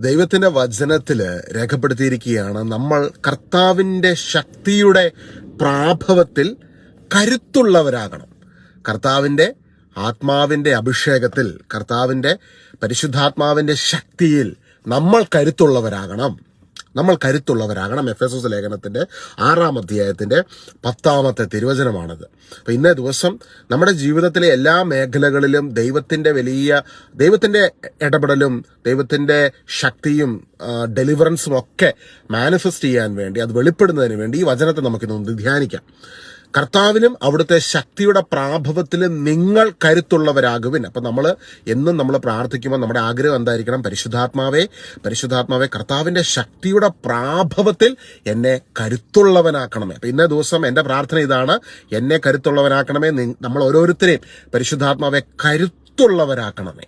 ദൈവത്തിന്റെ വചനത്തിൽ രേഖപ്പെടുത്തിയിരിക്കുകയാണ് നമ്മൾ കർത്താവിന്റെ ശക്തിയുടെ പ്രാഭവത്തിൽ കരുത്തുള്ളവരാകണം. കർത്താവിന്റെ ആത്മാവിന്റെ അഭിഷേകത്തിൽ കർത്താവിന്റെ പരിശുദ്ധാത്മാവിന്റെ ശക്തിയിൽ നമ്മൾ കരുത്തുള്ളവരാകണം. നമ്മൾ കരുത്തുള്ളവരാകണം എഫ് എസ് എസ് ലേഖനത്തിന്റെ ആറാം അധ്യായത്തിന്റെ പത്താമത്തെ തിരുവചനമാണത്. അപ്പം ഇന്നേ ദിവസം നമ്മുടെ ജീവിതത്തിലെ എല്ലാ മേഖലകളിലും ദൈവത്തിന്റെ വലിയ ദൈവത്തിന്റെ ഇടപെടലും ദൈവത്തിന്റെ ശക്തിയും ഡെലിവറൻസും ഒക്കെ മാനിഫെസ്റ്റ് ചെയ്യാൻ വേണ്ടി അത് വെളിപ്പെടുന്നതിന് വേണ്ടി ഈ വചനത്തെ നമുക്കിന്ന് ധ്യാനിക്കാം. കർത്താവിനും അവിടുത്തെ ശക്തിയുടെ പ്രാഭവത്തിലും നിങ്ങൾ കരുത്തുള്ളവരാകുവിൻ. അപ്പം നമ്മൾ എന്നും നമ്മൾ പ്രാർത്ഥിക്കുമ്പോൾ നമ്മുടെ ആഗ്രഹം എന്തായിരിക്കണം? പരിശുദ്ധാത്മാവേ പരിശുദ്ധാത്മാവേ കർത്താവിന്റെ ശക്തിയുടെ പ്രാഭവത്തിൽ എന്നെ കരുത്തുള്ളവനാക്കണമേ. അപ്പം ഇന്നേ ദിവസം എന്റെ പ്രാർത്ഥന ഇതാണ്. എന്നെ കരുത്തുള്ളവനാക്കണമേ. നമ്മൾ ഓരോരുത്തരെയും പരിശുദ്ധാത്മാവെ കരുത്തുള്ളവരാക്കണമേ.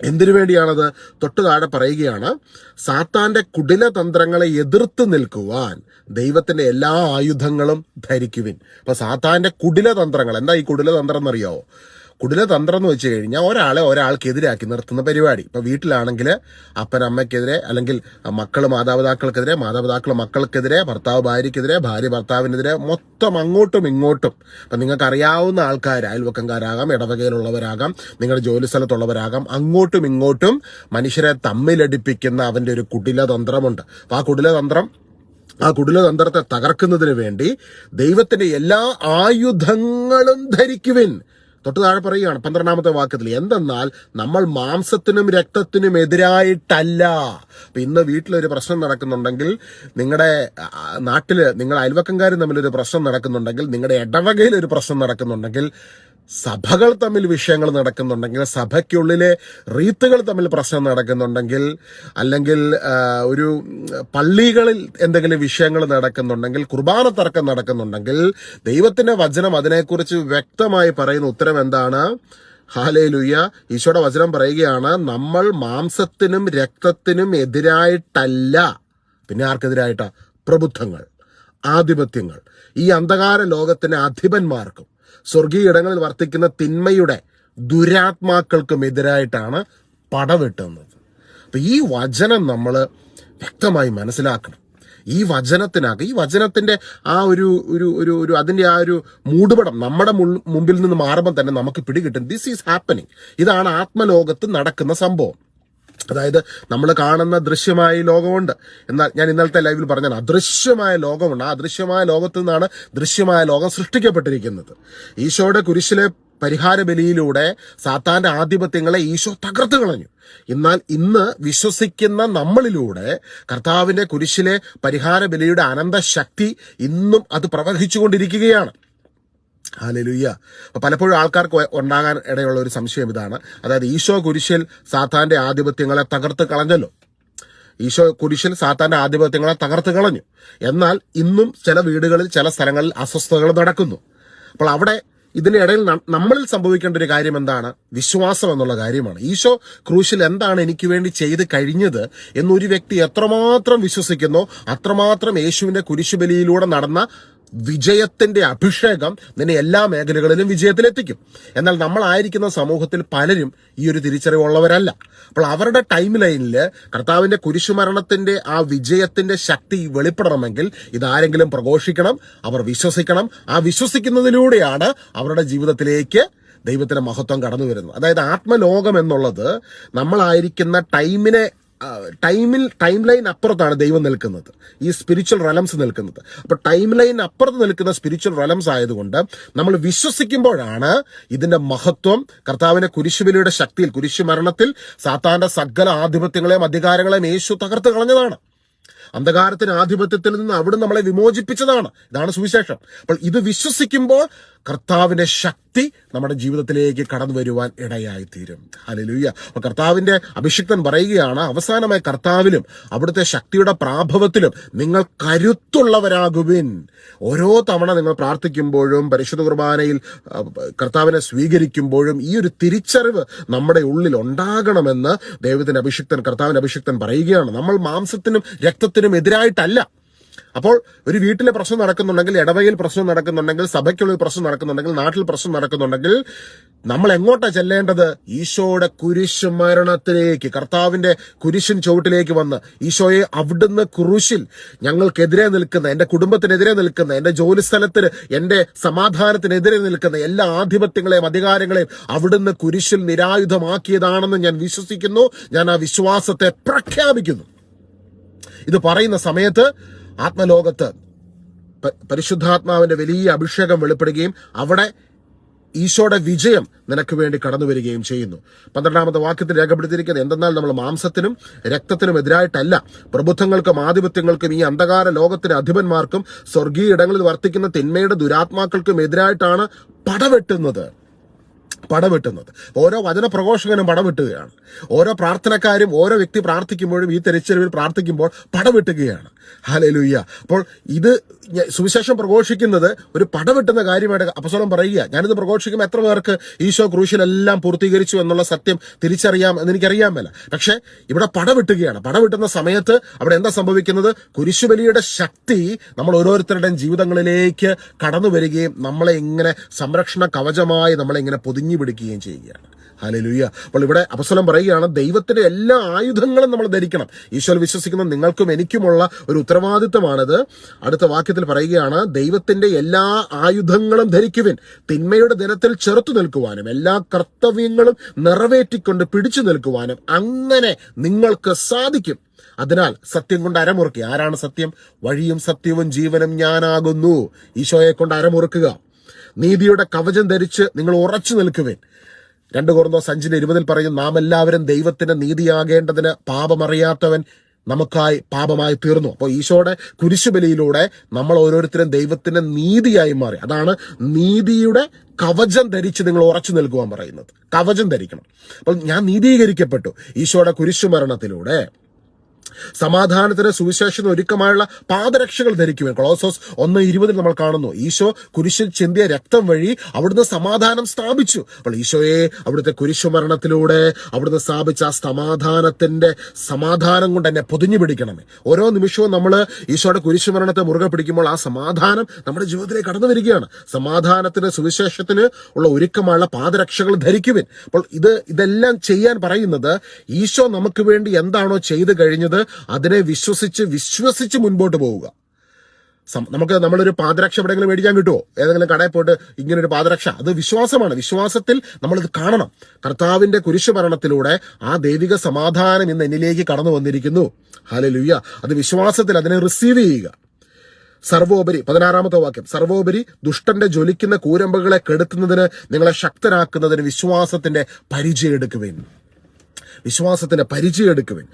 എന്തിനു വേണ്ടിയാണത്? തൊട്ടു താഴെ പറയുകയാണ് സാത്താന്റെ കുടില തന്ത്രങ്ങളെ എതിർത്ത് നിൽക്കുവാൻ ദൈവത്തിന്റെ എല്ലാ ആയുധങ്ങളും ധരിക്കുവിൻ. അപ്പൊ സാത്താന്റെ കുടില തന്ത്രങ്ങൾ എന്താ ഈ കുടില തന്ത്രം എന്നറിയാവോ കുടില തന്ത്രം എന്ന് വെച്ച് കഴിഞ്ഞാൽ ഒരാളെ ഒരാൾക്കെതിരാക്കി നിർത്തുന്ന പരിപാടി. ഇപ്പൊ വീട്ടിലാണെങ്കിൽ അപ്പൻ അല്ലെങ്കിൽ മക്കൾ മാതാപിതാക്കൾക്കെതിരെ മാതാപിതാക്കൾ മക്കൾക്കെതിരെ ഭർത്താവ് ഭാര്യയ്ക്കെതിരെ ഭാര്യ ഭർത്താവിനെതിരെ മൊത്തം അങ്ങോട്ടും ഇങ്ങോട്ടും. ഇപ്പൊ നിങ്ങൾക്ക് അറിയാവുന്ന ആൾക്കാർ അയൽവക്കംകാരാകാം ഇടവകയിലുള്ളവരാകാം നിങ്ങളുടെ ജോലി സ്ഥലത്തുള്ളവരാകാം അങ്ങോട്ടും ഇങ്ങോട്ടും മനുഷ്യരെ തമ്മിലടിപ്പിക്കുന്ന അവന്റെ ഒരു കുടിലതന്ത്രമുണ്ട് അപ്പൊ ആ കുടിലതന്ത്രം ആ കുടിലതന്ത്രത്തെ തകർക്കുന്നതിന് വേണ്ടി ദൈവത്തിന്റെ എല്ലാ ആയുധങ്ങളും ധരിക്കുവിൻ. തൊട്ട് താഴെ പറയുകയാണ് പന്ത്രണ്ടാമത്തെ വാക്യത്തിൽ എന്തെന്നാൽ നമ്മൾ മാംസത്തിനും രക്തത്തിനും എതിരായിട്ടല്ല. അപ്പൊ ഇന്ന് വീട്ടിലൊരു പ്രശ്നം നടക്കുന്നുണ്ടെങ്കിൽ നിങ്ങളുടെ നാട്ടിൽ നിങ്ങളുടെ അയൽവക്കംകാരും തമ്മിലൊരു പ്രശ്നം നടക്കുന്നുണ്ടെങ്കിൽ നിങ്ങളുടെ ഇടവകയിൽ ഒരു പ്രശ്നം നടക്കുന്നുണ്ടെങ്കിൽ സഭകൾ തമ്മിൽ വിഷയങ്ങൾ നടക്കുന്നുണ്ടെങ്കിൽ സഭയ്ക്കുള്ളിലെ റീത്തുകൾ തമ്മിൽ പ്രശ്നം നടക്കുന്നുണ്ടെങ്കിൽ അല്ലെങ്കിൽ ഒരു പള്ളികളിൽ എന്തെങ്കിലും വിഷയങ്ങൾ നടക്കുന്നുണ്ടെങ്കിൽ കുർബാന തർക്കം നടക്കുന്നുണ്ടെങ്കിൽ ദൈവത്തിന്റെ വചനം അതിനെക്കുറിച്ച് വ്യക്തമായി പറയുന്ന ഉത്തരം എന്താണ്? ഹാലേലുയ്യ ഈശോയുടെ വചനം പറയുകയാണ് നമ്മൾ മാംസത്തിനും രക്തത്തിനും എതിരായിട്ടല്ല. പിന്നെ ആർക്കെതിരായിട്ടാ? പ്രബുദ്ധങ്ങൾ ആധിപത്യങ്ങൾ. ഈ അന്ധകാര ലോകത്തിന് അധിപന്മാർക്കും. സ്വർഗീയ ഇടങ്ങളിൽ വർത്തിക്കുന്ന തിന്മയുടെ ദുരാത്മാക്കൾക്കും എതിരായിട്ടാണ് പടവെട്ടുന്നത് അപ്പൊ ഈ വചനം നമ്മൾ വ്യക്തമായി മനസ്സിലാക്കണം. ഈ വചനത്തിനകം ഈ വചനത്തിന്റെ ആ ഒരു ഒരു ഒരു ഒരു അതിന്റെ ആ ഒരു മൂടുപടം നമ്മുടെ മുമ്പിൽ നിന്ന് മാറുമ്പോൾ തന്നെ നമുക്ക് പിടികിട്ടും. ദിസ് ഈസ് ഹാപ്പനിങ് ഇതാണ് ആത്മലോകത്ത് നടക്കുന്ന സംഭവം. അതായത് നമ്മൾ കാണുന്ന ദൃശ്യമായ ലോകമുണ്ട്. എന്നാൽ ഞാൻ ഇന്നലത്തെ ലൈവിൽ പറഞ്ഞാൽ അദൃശ്യമായ ലോകമുണ്ട്. ആ അദൃശ്യമായ ലോകത്തു നിന്നാണ് ദൃശ്യമായ ലോകം സൃഷ്ടിക്കപ്പെട്ടിരിക്കുന്നത്. ഈശോയുടെ കുരിശിലെ പരിഹാര ബലിയിലൂടെ സാത്താന്റെ ആധിപത്യങ്ങളെ ഈശോ തകർത്ത് കളഞ്ഞു. എന്നാൽ ഇന്ന് വിശ്വസിക്കുന്ന നമ്മളിലൂടെ കർത്താവിന്റെ കുരിശിലെ പരിഹാര ബലിയുടെ അനന്ത ശക്തി ഇന്നും അത് പ്രവഹിച്ചുകൊണ്ടിരിക്കുകയാണ്. ഹാലലുയ്യ അപ്പോൾ പലപ്പോഴും ആൾക്കാർക്ക് ഉണ്ടാകാൻ ഇടയുള്ള ഒരു സംശയം ഇതാണ്. അതായത് ഈശോ കുരിശിൽ സാത്താന്റെ ആധിപത്യങ്ങളെ തകർത്ത് കളഞ്ഞല്ലോ. ഈശോ കുരിശിൽ സാത്താന്റെ ആധിപത്യങ്ങളെ തകർത്ത് കളഞ്ഞു. എന്നാൽ ഇന്നും ചില വീടുകളിൽ ചില സ്ഥലങ്ങളിൽ അസ്വസ്ഥതകൾ നടക്കുന്നു. അപ്പോൾ അവിടെ ഇതിനിടയിൽ നമ്മളിൽ സംഭവിക്കേണ്ട ഒരു കാര്യം എന്താണ്? വിശ്വാസം എന്നുള്ള കാര്യമാണ്. ഈശോ ക്രൂശിൽ എന്താണ് എനിക്ക് വേണ്ടി ചെയ്ത് കഴിഞ്ഞത് എന്നൊരു വ്യക്തി എത്രമാത്രം വിശ്വസിക്കുന്നോ അത്രമാത്രം യേശുവിന്റെ കുരിശുബലിയിലൂടെ നടന്ന വിജയത്തിന്റെ അഭിഷേകം നിന്നെ എല്ലാ മേഖലകളിലും വിജയത്തിലെത്തിക്കും. എന്നാൽ നമ്മളായിരിക്കുന്ന സമൂഹത്തിൽ പലരും ഈ ഒരു തിരിച്ചറിവുള്ളവരല്ല. അപ്പോൾ അവരുടെ ടൈം ലൈനിൽ കർത്താവിന്റെ കുരിശുമരണത്തിന്റെ ആ വിജയത്തിന്റെ ശക്തി വെളിപ്പെടണമെങ്കിൽ ഇതാരെങ്കിലും പ്രഘോഷിക്കണം അവർ വിശ്വസിക്കണം. ആ വിശ്വസിക്കുന്നതിലൂടെയാണ് അവരുടെ ജീവിതത്തിലേക്ക് ദൈവത്തിന്റെ മഹത്വം കടന്നു വരുന്നത് അതായത് ആത്മലോകം എന്നുള്ളത് നമ്മളായിരിക്കുന്ന ടൈമിനെ ടൈമിൽ ടൈം ലൈൻ അപ്പുറത്താണ് ദൈവം നിൽക്കുന്നത്. ഈ സ്പിരിച്വൽ റലംസ് നിൽക്കുന്നത്. അപ്പോൾ ടൈം ലൈൻ അപ്പുറത്ത് നിൽക്കുന്ന സ്പിരിച്വൽ റലംസ് ആയതുകൊണ്ട് നമ്മൾ വിശ്വസിക്കുമ്പോഴാണ് ഇതിന്റെ മഹത്വം കർത്താവിനെ കുരിശുബലിയുടെ ശക്തിയിൽ കുരിശു മരണത്തിൽ സാത്താന്റെ സകല ആധിപത്യങ്ങളെയും അധികാരങ്ങളെയും യേശു തകർത്ത് കളഞ്ഞതാണ്. അന്ധകാരത്തിന് ആധിപത്യത്തിൽ നിന്ന് അവിടെ നമ്മളെ വിമോചിപ്പിച്ചതാണ്. ഇതാണ് സുവിശേഷം. അപ്പോൾ ഇത് വിശ്വസിക്കുമ്പോൾ കർത്താവിന്റെ ശക്തി നമ്മുടെ ജീവിതത്തിലേക്ക് കടന്നു വരുവാൻ ഇടയായി തീരും ഹല്ലേലൂയ. അപ്പൊ കർത്താവിന്റെ അഭിഷിക്തൻ പറയുകയാണ് അവസാനമായി കർത്താവിലും അവിടുത്തെ ശക്തിയുടെ പ്രാഭവത്തിലും നിങ്ങൾ കരുത്തുള്ളവരാകുവിൻ. ഓരോ തവണ നിങ്ങൾ പ്രാർത്ഥിക്കുമ്പോഴും പരിശുദ്ധ കുർബാനയിൽ കർത്താവിനെ സ്വീകരിക്കുമ്പോഴും ഈ ഒരു തിരിച്ചറിവ് നമ്മുടെ ഉള്ളിൽ ഉണ്ടാകണമെന്ന് ദൈവത്തിന്റെ അഭിഷിക്തൻ കർത്താവിന്റെ അഭിഷിക്തൻ പറയുകയാണ്. നമ്മൾ മാംസത്തിനും രക്തത്തിനും എതിരായിട്ടല്ല. അപ്പോൾ ഒരു വീട്ടിലെ പ്രശ്നം നടക്കുന്നുണ്ടെങ്കിൽ ഇടവകയിൽ പ്രശ്നം നടക്കുന്നുണ്ടെങ്കിൽ സഭയ്ക്കുള്ളിൽ പ്രശ്നം നടക്കുന്നുണ്ടെങ്കിൽ നാട്ടിൽ പ്രശ്നം നടക്കുന്നുണ്ടെങ്കിൽ നമ്മൾ എങ്ങോട്ടാ ചെല്ലേണ്ടത്? ഈശോയുടെ കുരിശ് മരണത്തിലേക്ക് കർത്താവിന്റെ കുരിശിൻ ചുവട്ടിലേക്ക് വന്ന് ഈശോയെ അവിടുന്ന് കുരിശിൽ ഞങ്ങൾക്കെതിരെ നിൽക്കുന്ന എന്റെ കുടുംബത്തിനെതിരെ നിൽക്കുന്ന എന്റെ ജോലി സ്ഥലത്തിന് എന്റെ സമാധാനത്തിനെതിരെ നിൽക്കുന്ന എല്ലാ ആധിപത്യങ്ങളെയും അധികാരങ്ങളെയും അവിടുന്ന് കുരിശിൽ നിരായുധമാക്കിയതാണെന്ന് ഞാൻ വിശ്വസിക്കുന്നു. ഞാൻ ആ വിശ്വാസത്തെ പ്രഖ്യാപിക്കുന്നു. ഇത് പറയുന്ന സമയത്ത് ആത്മലോകത്ത് പരിശുദ്ധാത്മാവിന്റെ വലിയ അഭിഷേകം വെളിപ്പെടുകയും അവിടെ ഈശോയുടെ വിജയം നിനക്ക് വേണ്ടി കടന്നു വരികയും ചെയ്യുന്നു. പന്ത്രണ്ടാമത്തെ വാക്യത്തിൽ രേഖപ്പെടുത്തിയിരിക്കുന്നത് എന്തെന്നാൽ നമ്മൾ മാംസത്തിനും രക്തത്തിനും എതിരായിട്ടല്ല. പ്രബുദ്ധങ്ങൾക്കും ആധിപത്യങ്ങൾക്കും ഈ അന്ധകാര ലോകത്തിന് അധിപന്മാർക്കും സ്വർഗീയ ഇടങ്ങളിൽ വർത്തിക്കുന്ന തിന്മയുടെ ദുരാത്മാക്കൾക്കും എതിരായിട്ടാണ് പടവെട്ടുന്നത്. പടവെട്ടുന്നത്. ഓരോ വചന പ്രഘോഷകനും പടവെട്ടുകയാണ്. ഓരോ പ്രാർത്ഥനക്കാരും ഓരോ വ്യക്തി പ്രാർത്ഥിക്കുമ്പോഴും ഈ തിരിച്ചറിവിൽ പ്രാർത്ഥിക്കുമ്പോൾ പടവെട്ടുകയാണ്. ഹാലലുയ്യ അപ്പോൾ ഇത് സുവിശേഷം പ്രഘോഷിക്കുന്നത് ഒരു പടവെട്ടുന്ന കാര്യമായിട്ട് അപ്പസോളം പറയുക ഞാനിത് പ്രഘോഷിക്കുമ്പോൾ എത്ര പേർക്ക് ഈശോ ക്രൂശിലെല്ലാം പൂർത്തീകരിച്ചു എന്നുള്ള സത്യം തിരിച്ചറിയാം എന്ന് എനിക്കറിയാൻ മേല പക്ഷേ ഇവിടെ പടവെട്ടുകയാണ്. പടവെട്ടുന്ന സമയത്ത് അവിടെ എന്താ സംഭവിക്കുന്നത്? കുരിശുബലിയുടെ ശക്തി നമ്മൾ ഓരോരുത്തരുടെയും ജീവിതങ്ങളിലേക്ക് കടന്നു വരികയും നമ്മളെ ഇങ്ങനെ സംരക്ഷണ കവചമായി നമ്മളെ ഇങ്ങനെ പൊതിഞ്ഞു പിടിക്കുകയും ചെയ്യുകയാണ്. ഹല്ലേലൂയ. അപ്പോൾ ഇവിടെ അപസ്വലം പറയുകയാണ് ദൈവത്തിന്റെ എല്ലാ ആയുധങ്ങളും നമ്മൾ ധരിക്കണം. ഈശോയിൽ വിശ്വസിക്കുന്ന നിങ്ങൾക്കും എനിക്കുമുള്ള ഒരു ഉത്തരവാദിത്തമാണിത് അടുത്ത വാക്യത്തിൽ പറയുകയാണ് ദൈവത്തിന്റെ എല്ലാ ആയുധങ്ങളും ധരിക്കുവിൻ തിന്മയുടെ ദിനത്തിൽ ചെറുത്തു നിൽക്കുവാനും എല്ലാ കർത്തവ്യങ്ങളും നിറവേറ്റിക്കൊണ്ട് പിടിച്ചു നിൽക്കുവാനും അങ്ങനെ നിങ്ങൾക്ക് സാധിക്കും. അതിനാൽ സത്യം കൊണ്ട് അരമുറുക്കി. ആരാണ് സത്യം? വഴിയും സത്യവും ജീവനും ഞാനാകുന്നു. ഈശോയെ കൊണ്ട് അരമുറുക്കുക. നീതിയുടെ കവചം ധരിച്ച് നിങ്ങൾ ഉറച്ചു നിൽക്കുവിൻ. രണ്ട് കുറന്നോ സഞ്ചിന് ഇരുപതിൽ പറയും നാം എല്ലാവരും ദൈവത്തിന്റെ നീതിയാകേണ്ടതിന് പാപമറിയാത്തവൻ നമുക്കായി പാപമായി തീർന്നു. അപ്പോൾ ഈശോയുടെ കുരിശുബലിയിലൂടെ നമ്മൾ ഓരോരുത്തരും ദൈവത്തിന്റെ നീതിയായി മാറി. അതാണ് നീതിയുടെ കവചം ധരിച്ച് നിങ്ങൾ ഉറച്ചു നിൽക്കുവാൻ പറയുന്നത്. കവചം ധരിക്കണം. അപ്പോൾ ഞാൻ നീതീകരിക്കപ്പെട്ടു ഈശോയുടെ കുരിശുമരണത്തിലൂടെ. സമാധാനത്തിന് സുവിശേഷത്തിന് ഒരുക്കമായുള്ള പാദരക്ഷകൾ ധരിക്കുവാൻ കൊളോസോസ് ഒന്ന് ഇരുപതിൽ നമ്മൾ കാണുന്നു. ഈശോ കുരിശിൽ ചിന്തിയ രക്തം വഴി അവിടുന്ന് സമാധാനം സ്ഥാപിച്ചു. അപ്പോൾ ഈശോയെ അവിടുത്തെ കുരിശുമരണത്തിലൂടെ അവിടുന്ന് സ്ഥാപിച്ച ആ സമാധാനത്തിന്റെ സമാധാനം കൊണ്ട് എന്നെ പൊതിഞ്ഞു പിടിക്കണമേ. ഓരോ നിമിഷവും നമ്മൾ ഈശോയുടെ കുരിശുമരണത്തെ മുറുകെ പിടിക്കുമ്പോൾ ആ സമാധാനം നമ്മുടെ ജീവിതത്തിലേക്ക് കടന്നു വരികയാണ്. സമാധാനത്തിന് സുവിശേഷത്തിന് ഉള്ള ഒരുക്കമായുള്ള പാദരക്ഷകൾ ധരിക്കുവിൻ. അപ്പോൾ ഇത് ഇതെല്ലാം ചെയ്യാൻ പറയുന്നത് ഈശോ നമുക്ക് വേണ്ടി എന്താണോ ചെയ്തു കഴിഞ്ഞത് അതിനെ വിശ്വസിച്ച് വിശ്വസിച്ച് മുൻപോട്ട് പോവുക. നമുക്ക് നമ്മളൊരു പാദരക്ഷ എവിടെയെങ്കിലും മേടിക്കാൻ കിട്ടുമോ ഏതെങ്കിലും കടയിൽ പോയിട്ട് ഇങ്ങനെ ഒരു പാദരക്ഷ. അത് വിശ്വാസമാണ്. വിശ്വാസത്തിൽ നമ്മളിത് കാണണം. കർത്താവിന്റെ കുരിശു ഭരണത്തിലൂടെ ആ ദൈവിക സമാധാനം ഇന്ന് എന്നിലേക്ക് കടന്നു വന്നിരിക്കുന്നു. ഹാലലുയ്യ അത് വിശ്വാസത്തിൽ അതിനെ റിസീവ് ചെയ്യുക. സർവോപരി പതിനാറാമത്തെ വാക്യം. സർവോപരി ദുഷ്ടന്റെ ജ്വലിക്കുന്ന കൂരമ്പുകളെ കെടുത്തുന്നതിന് നിങ്ങളെ ശക്തരാക്കുന്നതിന് വിശ്വാസത്തിന്റെ പരിചയം എടുക്കുവിൻ. വിശ്വാസത്തിന്റെ പരിചയം എടുക്കുവിൻ.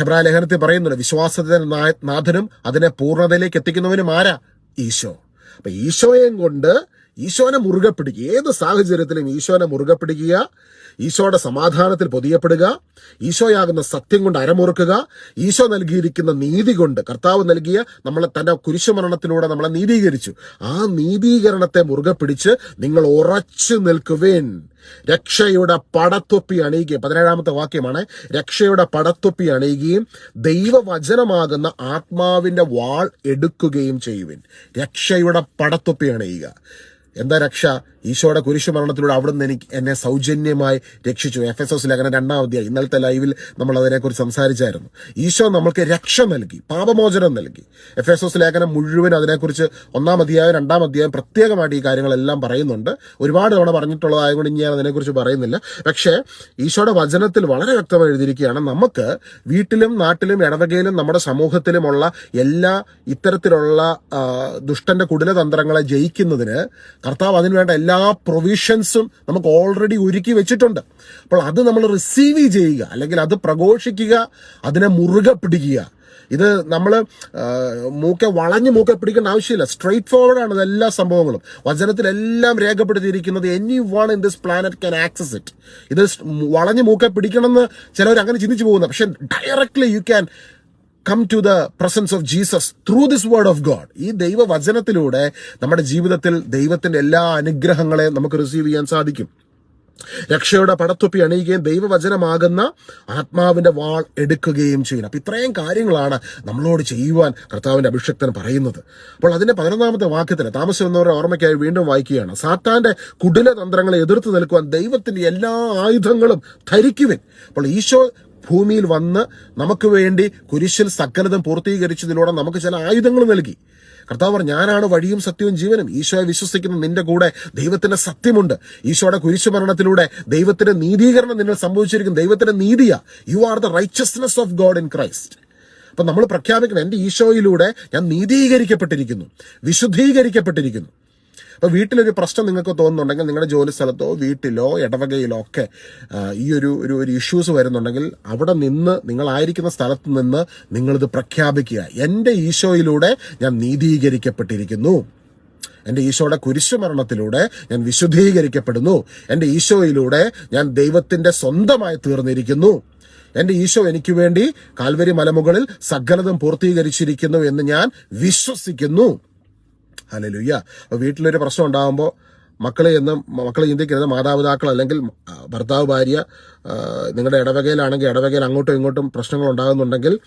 ഹെബ്രായ ലേഖനത്തിൽ പറയുന്നുണ്ട് വിശ്വാസത്തിന്റെ നാഥനും അതിനെ പൂർണതയിലേക്ക് എത്തിക്കുന്നവനും ആരാ? ഈശോ. അപ്പൊ ഈശോയെയും കൊണ്ട് ഈശോനെ മുറുകെ പിടിക്കുക. ഏത് സാഹചര്യത്തിലും ഈശോനെ മുറുകെ പിടിക്കുക. ഈശോയുടെ സമാധാനത്തിൽ പൊതിയപ്പെടുക. ഈശോയാകുന്ന സത്യം കൊണ്ട് അരമുറുക്കുക. ഈശോ നൽകിയിരിക്കുന്ന നീതി കൊണ്ട് കർത്താവ് നൽകിയ നമ്മളെ തന്റെ കുരിശുമരണത്തിലൂടെ നമ്മളെ നീതീകരിച്ചു. ആ നീതീകരണത്തെ മുറുകെ പിടിച്ച് നിങ്ങൾ ഉറച്ചു നിൽക്കുവേൻ. രക്ഷയുടെ പടത്തൊപ്പി അണിയുകയും പതിനേഴാമത്തെ വാക്യമാണ് രക്ഷയുടെ പടത്തൊപ്പി അണിയുകയും ദൈവവചനമാകുന്ന ആത്മാവിന്റെ വാൾ എടുക്കുകയും ചെയ്യുവിൻ. രക്ഷയുടെ പടത്തൊപ്പി അണിയുക. എന്താ രക്ഷ? ഈശോയുടെ കുരിശുമരണത്തിലൂടെ അവിടുന്ന് എനിക്ക് എന്നെ സൗജന്യമായി രക്ഷിച്ചു. എഫ് എസ് എസ് ലേഖനം രണ്ടാം അധ്യായം. ഇന്നലത്തെ ലൈവിൽ നമ്മൾ അതിനെക്കുറിച്ച് സംസാരിച്ചായിരുന്നു. ഈശോ നമ്മൾക്ക് രക്ഷ നൽകി പാപമോചനം നൽകി. എഫ് എസ് എസ് ലേഖനം മുഴുവൻ അതിനെക്കുറിച്ച് ഒന്നാം അധ്യായം രണ്ടാം അധ്യായം പ്രത്യേകമായിട്ട് ഈ കാര്യങ്ങളെല്ലാം പറയുന്നുണ്ട്. ഒരുപാട് തവണ പറഞ്ഞിട്ടുള്ളതായതുകൊണ്ട് ഇനി ഞാൻ അതിനെക്കുറിച്ച് പറയുന്നില്ല. പക്ഷേ ഈശോയുടെ വചനത്തിൽ വളരെ വ്യക്തമായി എഴുതിയിരിക്കുകയാണ് നമുക്ക് വീട്ടിലും നാട്ടിലും ഇടവകയിലും നമ്മുടെ സമൂഹത്തിലുമുള്ള എല്ലാ ഇത്തരത്തിലുള്ള ദുഷ്ടന്റെ കുടിലതന്ത്രങ്ങളെ ജയിക്കുന്നതിന് കർത്താവ് അതിനുവേണ്ട എല്ലാ പ്രൊവിഷൻസും നമുക്ക് ഓൾറെഡി ഒരുക്കി വെച്ചിട്ടുണ്ട്. അപ്പോൾ അത് നമ്മൾ റിസീവ് ചെയ്യുക അല്ലെങ്കിൽ അത് പ്രഘോഷിക്കുക അതിനെ മുറുകെ പിടിക്കുക. ഇത് നമ്മൾ മൂക്കെ വളഞ്ഞ് മൂക്കെ പിടിക്കേണ്ട ആവശ്യമില്ല. സ്ട്രെയിറ്റ് ആണ് എല്ലാ സംഭവങ്ങളും. വചനത്തിലെല്ലാം രേഖപ്പെടുത്തിയിരിക്കുന്നത് anyone in this planet can access it ഇത് വളഞ്ഞു മൂക്കെ പിടിക്കണമെന്ന് ചിലവർ അങ്ങനെ ചിന്തിച്ചു പോകുന്നത് പക്ഷെ directly you can come to the presence of Jesus through this word of God ഈ ദൈവവചനത്തിലൂടെ നമ്മുടെ ജീവിതത്തിൽ ദൈവത്തിന്റെ എല്ലാ അനുഗ്രഹങ്ങളെയും നമുക്ക് റിസീവ് ചെയ്യാൻ സാധിക്കും. രക്ഷയുടെ പടത്തൊപ്പി അണിയുകയും ദൈവവചനമാകുന്ന ആത്മാവിന്റെ വാൾ എടുക്കുകയും ചെയ്യുന്നു. അപ്പൊ ഇത്രയും കാര്യങ്ങളാണ് നമ്മളോട് ചെയ്യുവാൻ കർത്താവിന്റെ അഭിഷക്തൻ പറയുന്നത്. അപ്പോൾ അതിന്റെ പതിനൊന്നാമത്തെ വാക്യത്തിൽ താമസം എന്നവരുടെ ഓർമ്മയ്ക്കായി വീണ്ടും വായിക്കുകയാണ്. സാത്താന്റെ കുടില തന്ത്രങ്ങളെ എതിർത്ത് നിൽക്കുവാൻ ദൈവത്തിന്റെ എല്ലാ ആയുധങ്ങളും ധരിക്കുവിൻ. അപ്പോൾ ഈശോ ഭൂമിയിൽ വന്ന് നമുക്ക് വേണ്ടി കുരിശിൽ സകലതും പൂർത്തീകരിച്ചതിലൂടെ നമുക്ക് ചില ആയുധങ്ങൾ നൽകി. കർത്താവ് ഞാനാണ് വഴിയും സത്യവും ജീവനും. ഈശോയെ വിശ്വസിക്കുന്ന നിന്റെ കൂടെ ദൈവത്തിന്റെ സത്യമുണ്ട്. ഈശോയുടെ കുരിശുമരണത്തിലൂടെ ദൈവത്തിന്റെ നീതീകരണം നിന്നിൽ സംഭവിച്ചിരിക്കും ദൈവത്തിന്റെ നീതിയാ. You are the righteousness of God in Christ അപ്പൊ നമ്മൾ പ്രഖ്യാപിക്കണം എന്റെ ഈശോയിലൂടെ ഞാൻ നീതീകരിക്കപ്പെട്ടിരിക്കുന്നു. വിശുദ്ധീകരിക്കപ്പെട്ടിരിക്കുന്നു. അപ്പൊ വീട്ടിലൊരു പ്രശ്നം നിങ്ങൾക്ക് തോന്നുന്നുണ്ടെങ്കിൽ നിങ്ങളുടെ ജോലി സ്ഥലത്തോ വീട്ടിലോ ഇടവകയിലോ ഒക്കെ ഈ ഒരു ഒരു ഒരു ഇഷ്യൂസ് വരുന്നുണ്ടെങ്കിൽ അവിടെ നിന്ന് നിങ്ങളായിരിക്കുന്ന സ്ഥലത്ത് നിന്ന് നിങ്ങളിത് പ്രഖ്യാപിക്കുക. എന്റെ ഈശോയിലൂടെ ഞാൻ നീതീകരിക്കപ്പെട്ടിരിക്കുന്നു. എന്റെ ഈശോയുടെ കുരിശുമരണത്തിലൂടെ ഞാൻ വിശുദ്ധീകരിക്കപ്പെടുന്നു. എന്റെ ഈശോയിലൂടെ ഞാൻ ദൈവത്തിന്റെ സ്വന്തമായി തീർന്നിരിക്കുന്നു. എന്റെ ഈശോ എനിക്ക് വേണ്ടി കാൽവരി മലമുകളിൽ സകലതും പൂർത്തീകരിച്ചിരിക്കുന്നു എന്ന് ഞാൻ വിശ്വസിക്കുന്നു. ഹലലുയ്യ അപ്പോൾ വീട്ടിലൊരു പ്രശ്നം ഉണ്ടാകുമ്പോൾ മക്കളെ എന്ന് മക്കളെ ചിന്തിക്കരുത്. മാതാപിതാക്കൾ അല്ലെങ്കിൽ ഭർത്താവ് ഭാര്യ നിങ്ങളുടെ ഇടവകയിലാണെങ്കിൽ ഇടവകയിൽ അങ്ങോട്ടും ഇങ്ങോട്ടും പ്രശ്നങ്ങൾ ഉണ്ടാകുന്നുണ്ടെങ്കിൽ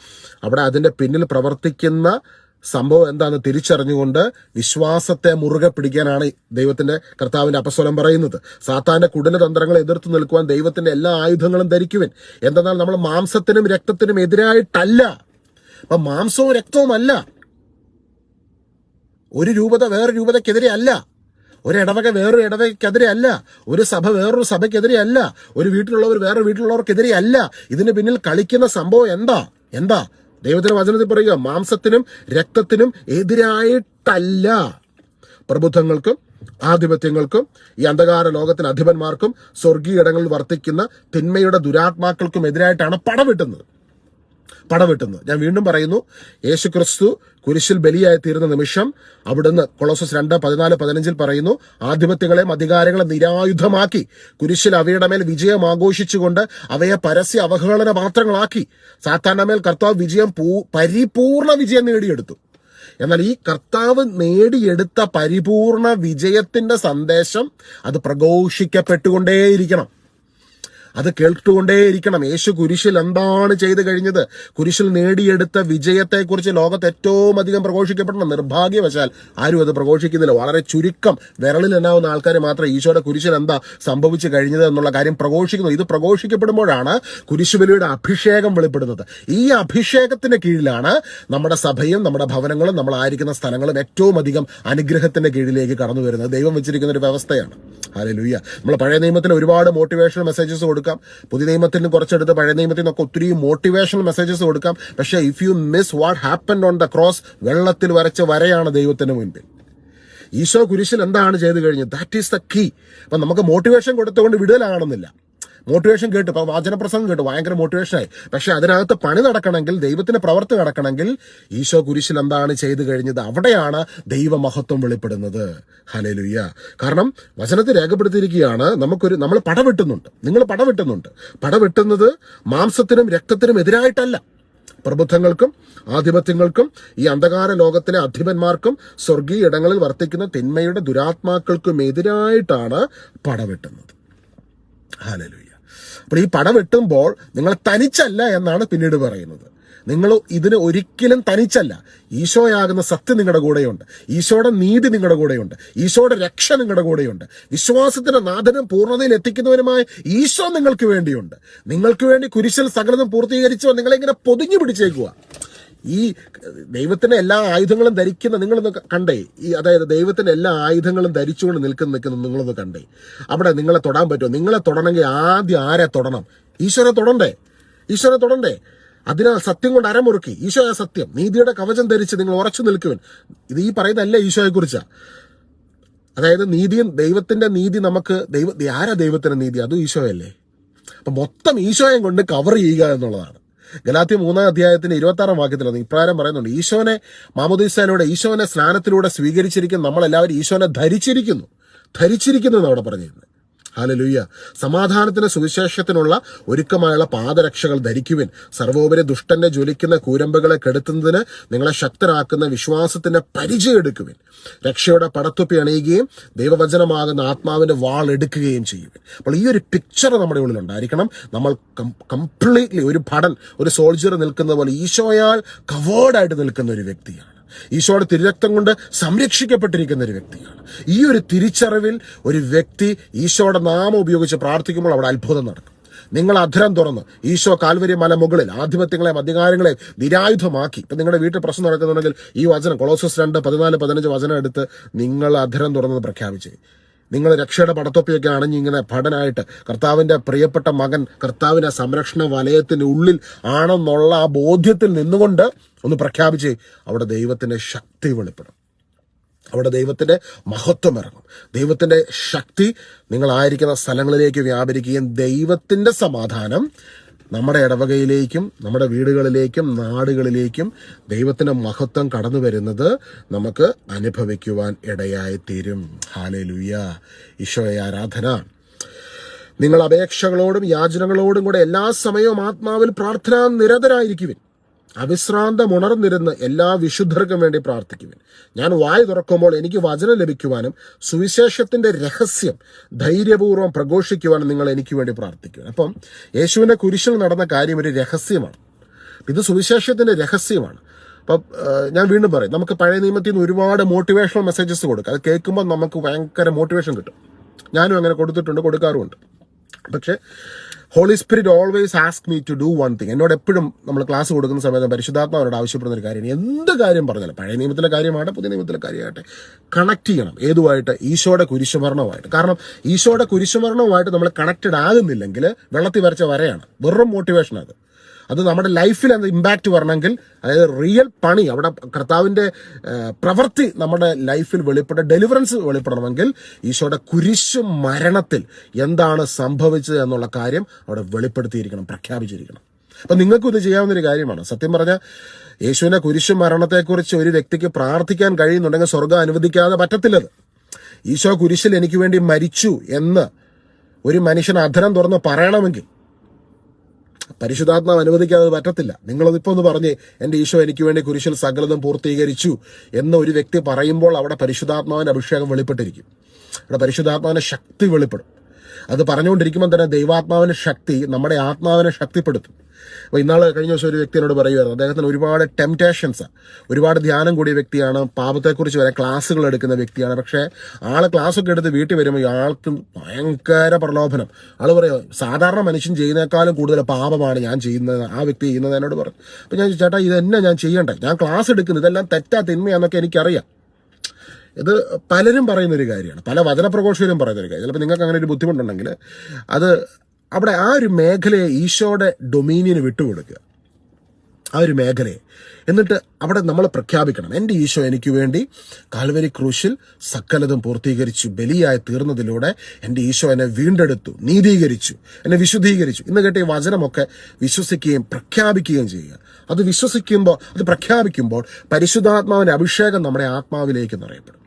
അവിടെ അതിന്റെ പിന്നിൽ പ്രവർത്തിക്കുന്ന സംഭവം എന്താണെന്ന് തിരിച്ചറിഞ്ഞുകൊണ്ട് വിശ്വാസത്തെ മുറുകെ പിടിക്കാനാണ് ദൈവത്തിന്റെ കർത്താവിന്റെ അപസ്വലം പറയുന്നത്. സാത്താന്റെ കുടല തന്ത്രങ്ങളെ എതിർത്ത് നിൽക്കുവാൻ ദൈവത്തിന്റെ എല്ലാ ആയുധങ്ങളും ധരിക്കുവിൻ. എന്തെന്നാൽ നമ്മൾ മാംസത്തിനും രക്തത്തിനും എതിരായിട്ടല്ല. അപ്പൊ മാംസവും രക്തവുമല്ല. ഒരു രൂപത വേറെ രൂപതയ്ക്കെതിരെ അല്ല. ഒരു ഇടവക വേറൊരു ഇടവകയ്ക്കെതിരെ അല്ല. ഒരു സഭ വേറൊരു സഭയ്ക്കെതിരെ അല്ല. ഒരു വീട്ടിലുള്ളവർ വേറെ വീട്ടിലുള്ളവർക്കെതിരെ അല്ല. ഇതിന് പിന്നിൽ കളിക്കുന്ന സംഭവം എന്താ? എന്താ? ദൈവത്തിന്റെ വചനത്തിൽ പറയുക മാംസത്തിനും രക്തത്തിനും എതിരായിട്ടല്ല. പ്രബുദ്ധങ്ങൾക്കും ആധിപത്യങ്ങൾക്കും ഈ അന്ധകാര ലോകത്തിന് അധിപന്മാർക്കും സ്വർഗീയ ഇടങ്ങളിൽ വർത്തിക്കുന്ന തിന്മയുടെ ദുരാത്മാക്കൾക്കും എതിരായിട്ടാണ് പടവെട്ടുന്നത് പടവെട്ടുന്നത് ഞാൻ വീണ്ടും പറയുന്നു യേശു ക്രിസ്തു കുരിശിൽ ബലിയായി തീരുന്ന നിമിഷം അവിടുന്ന് കൊളോസസ് രണ്ട് പതിനാല് പതിനഞ്ചിൽ പറയുന്നു ആധിപത്യങ്ങളെയും അധികാരങ്ങളെ നിരായുധമാക്കി കുരിശിൽ അവയുടെ മേൽ വിജയം ആഘോഷിച്ചുകൊണ്ട് അവയെ പരസ്യ അവഹേളന പാത്രങ്ങളാക്കി സാത്താന്റെ മേൽ കർത്താവ് വിജയം പരിപൂർണ വിജയം നേടിയെടുത്തു. എന്നാൽ ഈ കർത്താവ് നേടിയെടുത്ത പരിപൂർണ വിജയത്തിന്റെ സന്ദേശം അത് പ്രഘോഷിക്കപ്പെട്ടുകൊണ്ടേയിരിക്കണം. അത് കേട്ടുകൊണ്ടേയിരിക്കണം യേശു കുരിശിൽ എന്താണ് ചെയ്തു കഴിഞ്ഞത്? കുരിശിൽ നേടിയെടുത്ത വിജയത്തെക്കുറിച്ച് ലോകത്ത് ഏറ്റവും അധികം പ്രഘോഷിക്കപ്പെടണം നിർഭാഗ്യവശാൽ ആരും അത് പ്രഘോഷിക്കുന്നില്ല. വളരെ ചുരുക്കം വിരളിൽ എണ്ണാവുന്ന ആൾക്കാർ മാത്രം ഈശോയുടെ കുരിശിൽ എന്താ സംഭവിച്ചു കഴിഞ്ഞത് എന്നുള്ള കാര്യം പ്രഘോഷിക്കുന്നു. ഇത് പ്രഘോഷിക്കപ്പെടുമ്പോഴാണ് കുരിശുബലിയുടെ അഭിഷേകം വെളിപ്പെടുന്നത്. ഈ അഭിഷേകത്തിന്റെ കീഴിലാണ് നമ്മുടെ സഭയും നമ്മുടെ ഭവനങ്ങളും നമ്മൾ ആയിരിക്കുന്ന സ്ഥലങ്ങളും ഏറ്റവും അധികം അനുഗ്രഹത്തിന്റെ കീഴിലേക്ക് കടന്നു വരുന്നത് ദൈവം വെച്ചിരിക്കുന്ന ഒരു വ്യവസ്ഥയാണ്. അല്ലെ ലുയ്യ നമ്മൾ പഴയ നിയമത്തിൽ ഒരുപാട് മോട്ടിവേഷണൽ മെസ്സേജസ് കൊടുക്കാം. പുതിയ നിയമത്തിൽ നിന്ന് കുറച്ചെടുത്ത് പഴയ നിയമത്തിൽ നിന്നൊക്കെ ഒത്തിരി മോട്ടിവേഷണൽ മെസ്സേജസ് കൊടുക്കാം. പക്ഷേ if you miss what happen on the cross വെള്ളത്തിൽ വരച്ച വരയാണ് ദൈവത്തിന് മുൻപിൽ. ഈശോ കുരിശിൽ എന്താണ് ചെയ്തു കഴിഞ്ഞത്? ദാറ്റ് ഈസ് ദ കീ അപ്പം നമുക്ക് മോട്ടിവേഷൻ കൊടുത്തുകൊണ്ട് വിടുതലാകണമെന്നില്ല. മോട്ടിവേഷൻ കേട്ടു. ഇപ്പൊ വാചനപ്രസംഗം കേട്ടു. ഭയങ്കര മോട്ടിവേഷനായി പക്ഷെ അതിനകത്ത് പണി നടക്കണമെങ്കിൽ ദൈവത്തിന്റെ പ്രവർത്തി നടക്കണമെങ്കിൽ ഈശോ കുരിശിൽ എന്താണ് ചെയ്തു കഴിഞ്ഞത്? അവിടെയാണ് ദൈവമഹത്വം വെളിപ്പെടുന്നത്. ഹലലുയ്യ കാരണം വചനത്തിൽ രേഖപ്പെടുത്തിയിരിക്കുകയാണ് നമുക്കൊരു നമ്മൾ പടവെട്ടുന്നുണ്ട്. നിങ്ങൾ പടവെട്ടുന്നുണ്ട്. പടവെട്ടുന്നത് മാംസത്തിനും രക്തത്തിനും എതിരായിട്ടല്ല. പ്രബുദ്ധങ്ങൾക്കും ആധിപത്യങ്ങൾക്കും ഈ അന്ധകാര ലോകത്തിലെ അധിപന്മാർക്കും സ്വർഗീയ ഇടങ്ങളിൽ വർത്തിക്കുന്ന തിന്മയുടെ ദുരാത്മാക്കൾക്കും എതിരായിട്ടാണ് പടവെട്ടുന്നത്. ഹാലലുയ്യ അപ്പോൾ ഈ പട വെട്ടുമ്പോൾ നിങ്ങൾ തനിച്ചല്ല എന്നാണ് പിന്നീട് പറയുന്നത്. നിങ്ങൾ ഇതിന് ഒരിക്കലും തനിച്ചല്ല. ഈശോയാകുന്ന സത്യം നിങ്ങളുടെ കൂടെയുണ്ട്. ഈശോയുടെ നീതി നിങ്ങളുടെ കൂടെയുണ്ട്. ഈശോയുടെ രക്ഷ നിങ്ങളുടെ കൂടെയുണ്ട്. വിശ്വാസത്തിന്റെ നാഥനും പൂർണതയിൽ എത്തിക്കുന്നവരുമായ ഈശോ നിങ്ങൾക്ക് വേണ്ടിയുണ്ട്. നിങ്ങൾക്ക് വേണ്ടി കുരിശിൽ സകലതും പൂർത്തീകരിച്ചോ നിങ്ങളെങ്ങനെ പൊതിഞ്ഞു പിടിച്ചേക്കുക ഈ ദൈവത്തിന്റെ എല്ലാ ആയുധങ്ങളും ധരിക്കുന്ന നിങ്ങളൊന്ന് കണ്ടേ. ഈ അതായത് ദൈവത്തിന്റെ എല്ലാ ആയുധങ്ങളും ധരിച്ചുകൊണ്ട് നിൽക്കുന്ന നിൽക്കുന്ന നിങ്ങളൊന്ന് കണ്ടേ. അവിടെ നിങ്ങളെ തൊടാൻ പറ്റുമോ? നിങ്ങളെ തൊടണമെങ്കിൽ ആദ്യം ആരെ തൊടണം? ഈശ്വരെ തൊടണ്ടേ? ഈശ്വരെ തൊടണ്ടേ? അതിനാൽ സത്യം കൊണ്ട് അരമുറുക്കി. ഈശോ ആ സത്യം. നീതിയുടെ കവചം ധരിച്ച് നിങ്ങൾ ഉറച്ചു നിൽക്കുവൻ. ഇത് ഈ പറയുന്നതല്ല കുറിച്ചാ അതായത് നീതിയും ദൈവത്തിന്റെ നീതി നമുക്ക് ദൈവ ആരാ ദൈവത്തിന്റെ നീതി? അതും ഈശോയല്ലേ. അപ്പൊ മൊത്തം ഈശോയെ കൊണ്ട് കവർ ചെയ്യുക എന്നുള്ളതാണ്. ഗലാത്യ മൂന്നാം അധ്യായത്തിന്റെ ഇരുപത്തി ആറാം വാക്യത്തിൽ ഇപ്രകാരം പറയുന്നുണ്ട് ഈശോനെ മാമോദീസയിലൂടെ ഈശോനെ സ്നാനത്തിലൂടെ സ്വീകരിച്ചിരിക്കുന്ന നമ്മളെല്ലാവരും ഈശോനെ ധരിച്ചിരിക്കുന്നു ധരിച്ചിരിക്കുന്നു എന്ന് അവിടെ പറഞ്ഞിരുന്നത് ഹാലലുയ്യ സമാധാനത്തിന് സുവിശേഷത്തിനുള്ള ഒരുക്കമായുള്ള പാദരക്ഷകൾ ധരിക്കുവിൻ. സർവോപരി ദുഷ്ടന്റെ ജ്വലിക്കുന്ന കൂരമ്പകളെ കെടുത്തുന്നതിന് നിങ്ങളെ ശക്തരാക്കുന്ന വിശ്വാസത്തിന്റെ പരിചയം എടുക്കുവിൻ. രക്ഷയുടെ പടത്തുപ്പി അണിയുകയും ദൈവവചനമാകുന്ന ആത്മാവിന്റെ വാൾ എടുക്കുകയും ചെയ്യുവിൻ. അപ്പോൾ ഈ ഒരു പിക്ചർ നമ്മുടെ ഉള്ളിൽ ഉണ്ടായിരിക്കണം. നമ്മൾ കംപ്ലീറ്റ്ലി ഒരു ഭടൻ ഒരു സോൾജർ നിൽക്കുന്ന പോലെ ഈശോയാൽ കവേർഡായിട്ട് നിൽക്കുന്ന ഒരു വ്യക്തിയാണ്. ഈശോയുടെ തിരുരക്തം കൊണ്ട് സംരക്ഷിക്കപ്പെട്ടിരിക്കുന്ന ഒരു വ്യക്തിയാണ്. ഈ ഒരു തിരിച്ചറിവിൽ ഒരു വ്യക്തി ഈശോയുടെ നാമം ഉപയോഗിച്ച് പ്രാർത്ഥിക്കുമ്പോൾ അവിടെ അത്ഭുതം നടക്കും. നിങ്ങൾ അധരം തുറന്ന് ഈശോ കാൽവരി മല മുകളിൽ ആധിപത്യങ്ങളെയും അധികാരങ്ങളെയും നിരായുധമാക്കി. ഇപ്പം നിങ്ങളുടെ വീട്ടിൽ പ്രശ്നം നടക്കുന്നുണ്ടെങ്കിൽ ഈ വചനം കൊളോസസ് രണ്ട് പതിനാല് പതിനഞ്ച് വചനം എടുത്ത് നിങ്ങൾ അധരം തുറന്നത് പ്രഖ്യാപിച്ചേ നിങ്ങൾ രക്ഷയുടെ പടത്തൊപ്പിയൊക്കെ അണിഞ്ഞ് ഇങ്ങനെ ഭടനായിട്ട് കർത്താവിന്റെ പ്രിയപ്പെട്ട മകൻ കർത്താവിന്റെ സംരക്ഷണ വലയത്തിന്റെ ഉള്ളിൽ ആണെന്നുള്ള ആ ബോധ്യത്തിൽ നിന്നുകൊണ്ട് ഒന്ന് പ്രഖ്യാപിച്ച് അവിടെ ദൈവത്തിന്റെ ശക്തി വെളിപ്പെടും. അവിടെ ദൈവത്തിന്റെ മഹത്വം ഇറങ്ങും. ദൈവത്തിന്റെ ശക്തി നിങ്ങളായിരിക്കുന്ന സ്ഥലങ്ങളിലേക്ക് വ്യാപരിക്കുകയും ദൈവത്തിന്റെ സമാധാനം നമ്മുടെ ഇടവകയിലേക്കും നമ്മുടെ വീടുകളിലേക്കും നാടുകളിലേക്കും ദൈവത്തിന്റെ മഹത്വം കടന്നു വരുന്നത് നമുക്ക് അനുഭവിക്കുവാൻ ഇടയായി തീരും ഹാലേ ലുയ്യ ഈശോയെ ആരാധന. നിങ്ങൾ അപേക്ഷകളോടും യാചനകളോടും കൂടെ എല്ലാ സമയവും ആത്മാവിൽ പ്രാർത്ഥന നിരതരായിരിക്കുവിൻ. അവിശ്രാന്തം ഉണർന്നിരുന്ന് എല്ലാ വിശുദ്ധർക്കും വേണ്ടി പ്രാർത്ഥിക്കുവിൻ. ഞാൻ വായു തുറക്കുമ്പോൾ എനിക്ക് വചനം ലഭിക്കുവാനും സുവിശേഷത്തിന്റെ രഹസ്യം ധൈര്യപൂർവം പ്രഘോഷിക്കുവാനും നിങ്ങൾ എനിക്ക് വേണ്ടി പ്രാർത്ഥിക്കുവാൻ. അപ്പം യേശുവിന്റെ കുരിശിൽ നടന്ന കാര്യം ഒരു രഹസ്യമാണ്. ഇത് സുവിശേഷത്തിന്റെ രഹസ്യമാണ്. അപ്പം ഞാൻ വീണ്ടും പറയും നമുക്ക് പഴയ നിയമത്തിൽ നിന്ന് ഒരുപാട് മോട്ടിവേഷണൽ മെസ്സേജസ് കൊടുക്കാം. അത് കേൾക്കുമ്പോൾ നമുക്ക് ഭയങ്കര മോട്ടിവേഷൻ കിട്ടും. ഞാനും അങ്ങനെ കൊടുത്തിട്ടുണ്ട് കൊടുക്കാറുമുണ്ട്. പക്ഷേ Holy Spirit always ask me to do one thing എന്നോട് എപ്പോഴും നമ്മൾ ക്ലാസ് കൊടുക്കുന്ന സമയത്ത് പരിശുദ്ധാത്മാവരോട് ആവശ്യപ്പെടുന്ന ഒരു കാര്യമാണ്. എന്ത് കാര്യം പറഞ്ഞാലും പഴയ നിയമത്തിലെ കാര്യമാകട്ടെ പുതിയ നിയമത്തിലെ കാര്യമാകട്ടെ കണക്ട് ചെയ്യണം. ഏതുമായിട്ട്? ഈശോയുടെ കുരിശുമരണവുമായിട്ട്. കാരണം ഈശോയുടെ കുരിശുമരണവുമായിട്ട് നമ്മൾ കണക്റ്റഡ് ആകുന്നില്ലെങ്കിൽ വെള്ളത്തിൽ വരച്ച വരയാണ്. വെറും മോട്ടിവേഷൻ അത്. അത് നമ്മുടെ ലൈഫിൽ അത് ഇമ്പാക്റ്റ് വരണമെങ്കിൽ അതായത് റിയൽ പണി അവിടെ കർത്താവിന്റെ പ്രവൃത്തി നമ്മുടെ ലൈഫിൽ വെളിപ്പെട്ട ഡെലിവറൻസ് വെളിപ്പെടണമെങ്കിൽ ഈശോയുടെ കുരിശു മരണത്തിൽ എന്താണ് സംഭവിച്ചത് എന്നുള്ള കാര്യം അവിടെ വെളിപ്പെടുത്തിയിരിക്കണം പ്രഖ്യാപിച്ചിരിക്കണം. അപ്പൊ നിങ്ങൾക്കും ഇത് ചെയ്യാവുന്നൊരു കാര്യമാണ്. സത്യം പറഞ്ഞാൽ യേശുവിന്റെ കുരിശു മരണത്തെക്കുറിച്ച് ഒരു വ്യക്തിക്ക് പ്രാർത്ഥിക്കാൻ കഴിയുന്നുണ്ടെങ്കിൽ സ്വർഗം അനുവദിക്കാതെ പറ്റത്തില്ലത്. ഈശോ കുരിശിൽ എനിക്ക് വേണ്ടി മരിച്ചു എന്ന് ഒരു മനുഷ്യൻ അധരം തുറന്ന് പറയണമെങ്കിൽ പരിശുദ്ധാത്മാവ് അനുവദിക്കാതെ അത് പറ്റത്തില്ല. നിങ്ങളതിപ്പോൾ ഒന്ന് പറഞ്ഞേ എന്റെ ഈശോ എനിക്ക് വേണ്ടി കുരിശിൽ സകലതും പൂർത്തീകരിച്ചു എന്ന് ഒരു വ്യക്തി പറയുമ്പോൾ അവിടെ പരിശുദ്ധാത്മാവിന്റെ അഭിഷേകം വെളിപ്പെട്ടിരിക്കും. അവിടെ പരിശുദ്ധാത്മാവിന്റെ ശക്തി വെളിപ്പെടും. അത് പറഞ്ഞുകൊണ്ടിരിക്കുമ്പോൾ തന്നെ ദൈവാത്മാവിന്റെ ശക്തി നമ്മുടെ ആത്മാവിനെ ശക്തിപ്പെടുത്തും. അപ്പോൾ ഇന്നാൾ കഴിഞ്ഞ ദിവസം ഒരു വ്യക്തി എന്നോട് പറയുമായിരുന്നു അദ്ദേഹത്തിന് ഒരുപാട് ടെംപ്റ്റേഷൻസ് ഒരുപാട് ധ്യാനം കൂടിയ വ്യക്തിയാണ്. പാപത്തെക്കുറിച്ച് വരെ ക്ലാസ്സുകൾ എടുക്കുന്ന വ്യക്തിയാണ്. പക്ഷേ ആൾ ക്ലാസ്സൊക്കെ എടുത്ത് വീട്ടിൽ വരുമ്പോൾ ആൾക്ക് ഭയങ്കര പ്രലോഭനം. ആൾ പറയും സാധാരണ മനുഷ്യൻ ചെയ്യുന്നേക്കാളും കൂടുതൽ പാപമാണ് ഞാൻ ചെയ്യുന്നത്. ആ വ്യക്തി ചെയ്യുന്നത് എന്നോട് പറഞ്ഞു. അപ്പോൾ ഞാൻ ചേട്ടാ ഇത് എന്നെ ഞാൻ ചെയ്യണ്ടേ? ഞാൻ ക്ലാസ് എടുക്കുന്നത് ഇതെല്ലാം തെറ്റാ തിന്മയാന്നൊക്കെ എനിക്കറിയാം. ഇത് പലരും പറയുന്ന ഒരു കാര്യമാണ്. പല വചനപ്രഘോഷകരും പറയുന്ന ഒരു കാര്യം. ചിലപ്പോൾ നിങ്ങൾക്ക് അങ്ങനെ ഒരു ബുദ്ധിമുട്ടുണ്ടെങ്കിൽ അത് അവിടെ ആ ഒരു മേഖലയെ ഈശോയുടെ ഡൊമീനിയന് വിട്ടുകൊടുക്കുക. ആ ഒരു മേഖലയെ. എന്നിട്ട് അവിടെ നമ്മൾ പ്രഖ്യാപിക്കണം. എന്റെ ഈശോ എനിക്ക് വേണ്ടി കാൽവരി ക്രൂശിൽ സക്കലതും പൂർത്തീകരിച്ചു. ബലിയായി തീർന്നതിലൂടെ എന്റെ ഈശോ എന്നെ വീണ്ടെടുത്തു നീതീകരിച്ചു എന്നെ വിശുദ്ധീകരിച്ചു. ഇന്ന് കേട്ട ഈ വചനമൊക്കെ വിശ്വസിക്കുകയും പ്രഖ്യാപിക്കുകയും ചെയ്യുക. അത് വിശ്വസിക്കുമ്പോൾ അത് പ്രഖ്യാപിക്കുമ്പോൾ പരിശുദ്ധാത്മാവിന്റെ അഭിഷേകം നമ്മുടെ ആത്മാവിലേക്ക് നിറയപ്പെടും.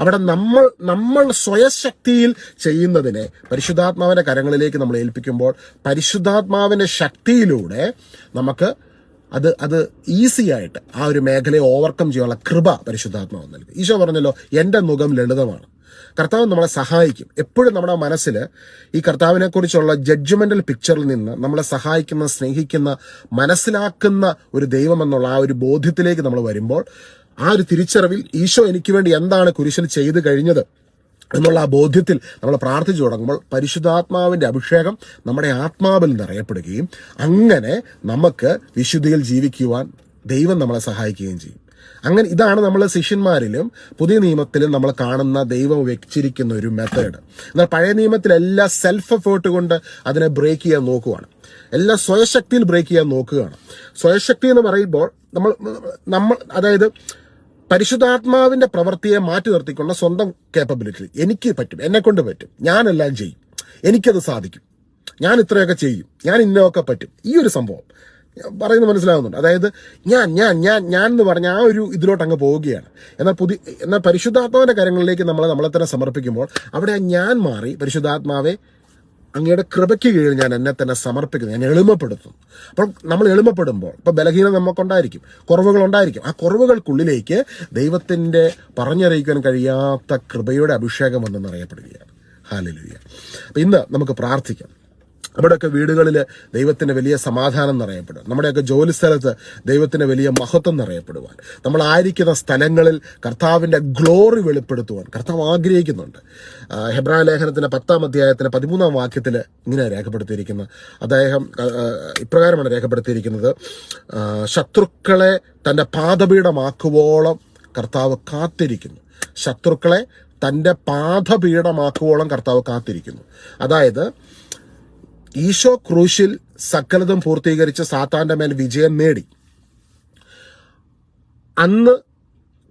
അവിടെ നമ്മൾ നമ്മൾ സ്വയശക്തിയിൽ ചെയ്യുന്നതിനെ പരിശുദ്ധാത്മാവിന്റെ കരങ്ങളിലേക്ക് നമ്മൾ ഏൽപ്പിക്കുമ്പോൾ പരിശുദ്ധാത്മാവിന്റെ ശക്തിയിലൂടെ നമുക്ക് അത് അത് ഈസി ആയിട്ട് ആ ഒരു മേഖലയെ ഓവർകം ചെയ്യാനുള്ള കൃപ പരിശുദ്ധാത്മാവ് നൽകും. ഈശോ പറഞ്ഞല്ലോ എന്റെ മുഖം ലളിതമാണ്. കർത്താവ് നമ്മളെ സഹായിക്കും. എപ്പോഴും നമ്മുടെ മനസ്സിൽ ഈ കർത്താവിനെക്കുറിച്ചുള്ള ജഡ്ജ്മെന്റൽ പിക്ചറിൽ നിന്ന് നമ്മളെ സഹായിക്കുന്ന സ്നേഹിക്കുന്ന മനസ്സിലാക്കുന്ന ഒരു ദൈവമെന്നുള്ള ആ ഒരു ബോധ്യത്തിലേക്ക് നമ്മൾ വരുമ്പോൾ ആ ഒരു തിരിച്ചറിവിൽ ഈശോ എനിക്ക് വേണ്ടി എന്താണ് കുരിശിൽ ചെയ്തു കഴിഞ്ഞത് എന്നുള്ള ആ ബോധ്യത്തിൽ നമ്മൾ പ്രാർത്ഥിച്ചു തുടങ്ങുമ്പോൾ പരിശുദ്ധാത്മാവിന്റെ അഭിഷേകം നമ്മുടെ ആത്മാവിൽ നിറയപ്പെടുകയും അങ്ങനെ നമുക്ക് വിശുദ്ധിയിൽ ജീവിക്കുവാൻ ദൈവം നമ്മളെ സഹായിക്കുകയും ചെയ്യും. അങ്ങനെ ഇതാണ് നമ്മൾ ശിഷ്യന്മാരിലും പുതിയ നിയമത്തിലും നമ്മൾ കാണുന്ന ദൈവം വെച്ചിരിക്കുന്ന ഒരു മെത്തേഡ് എന്നാൽ പഴയ നിയമത്തിൽ എല്ലാ സെൽഫ് എഫേർട്ട് കൊണ്ട് അതിനെ ബ്രേക്ക് ചെയ്യാൻ നോക്കുകയാണ് എല്ലാ സ്വയശക്തിയിൽ ബ്രേക്ക് ചെയ്യാൻ നോക്കുകയാണ്. സ്വയശക്തി എന്ന് പറയുമ്പോൾ നമ്മൾ നമ്മൾ അതായത് പരിശുദ്ധാത്മാവിന്റെ പ്രവൃത്തിയെ മാറ്റി നിർത്തിക്കൊണ്ട് സ്വന്തം കേപ്പബിലിറ്റി എനിക്ക് പറ്റും. എന്നെ കൊണ്ട് പറ്റും. ഞാനെല്ലാം ചെയ്യും. എനിക്കത് സാധിക്കും. ഞാൻ ഇത്രയൊക്കെ ചെയ്യും. ഞാൻ ഇന്നൊക്കെ പറ്റും. ഈ ഒരു സംഭവം. പറയുന്നത് മനസ്സിലാവുന്നുണ്ട്. അതായത് ഞാൻ ഞാൻ ഞാൻ ഞാൻ എന്ന് പറഞ്ഞ ആ ഒരു ഇതിലോട്ട് അങ്ങ് പോവുകയാണ്. എന്നാൽ പുതിയ എന്നാൽ പരിശുദ്ധാത്മാവിന്റെ കാര്യങ്ങളിലേക്ക് നമ്മൾ നമ്മളെ തന്നെ സമർപ്പിക്കുമ്പോൾ അവിടെ ഞാൻ മാറി പരിശുദ്ധാത്മാവെ അങ്ങയുടെ കൃപയ്ക്ക് കീഴിൽ ഞാൻ എന്നെ തന്നെ സമർപ്പിക്കുന്നു. ഞാൻ എളിമപ്പെടുത്തും. അപ്പോൾ നമ്മൾ എളിമപ്പെടുമ്പോൾ ഇപ്പോൾ ബലഹീനം നമുക്കുണ്ടായിരിക്കും. കുറവുകൾ ഉണ്ടായിരിക്കും. ആ കുറവുകൾക്കുള്ളിലേക്ക് ദൈവത്തിന്റെ പറഞ്ഞറിയിക്കാൻ കഴിയാത്ത കൃപയുടെ അഭിഷേകം വന്നെന്ന് അറിയപ്പെടുകയാണ്. ഹാലലുയ്യ അപ്പം ഇന്ന് നമുക്ക് പ്രാർത്ഥിക്കാം. നമ്മുടെയൊക്കെ വീടുകളിൽ ദൈവത്തിന്റെ വലിയ സമാധാനം നിറയപ്പെടും നമ്മുടെയൊക്കെ ജോലി സ്ഥലത്ത് ദൈവത്തിന്റെ വലിയ മഹത്വം നിറയപ്പെടുവാൻ നമ്മൾ ആയിരിക്കുന്ന സ്ഥലങ്ങളിൽ കർത്താവിന്റെ ഗ്ലോറി വെളിപ്പെടുത്തുവാൻ കർത്താവ് ആഗ്രഹിക്കുന്നുണ്ട്. ഹെബ്രാ ലേഖനത്തിന്റെ പത്താം അധ്യായത്തിന്റെ പതിമൂന്നാം വാക്യത്തിൽ ഇങ്ങനെ രേഖപ്പെടുത്തിയിരിക്കുന്നത് അദ്ദേഹം ഇപ്രകാരമാണ് രേഖപ്പെടുത്തിയിരിക്കുന്നത്. ശത്രുക്കളെ തന്റെ പാദപീഠമാക്കുവോളം കർത്താവ് കാത്തിരിക്കുന്നു. ശത്രുക്കളെ തന്റെ പാദപീഠമാക്കുവോളം കർത്താവ് കാത്തിരിക്കുന്നു. അതായത് ഈശോ ക്രൂശിൽ സകലതും പൂർത്തീകരിച്ച് സാത്താന്റെ മേൽ വിജയം നേടി. അന്ന്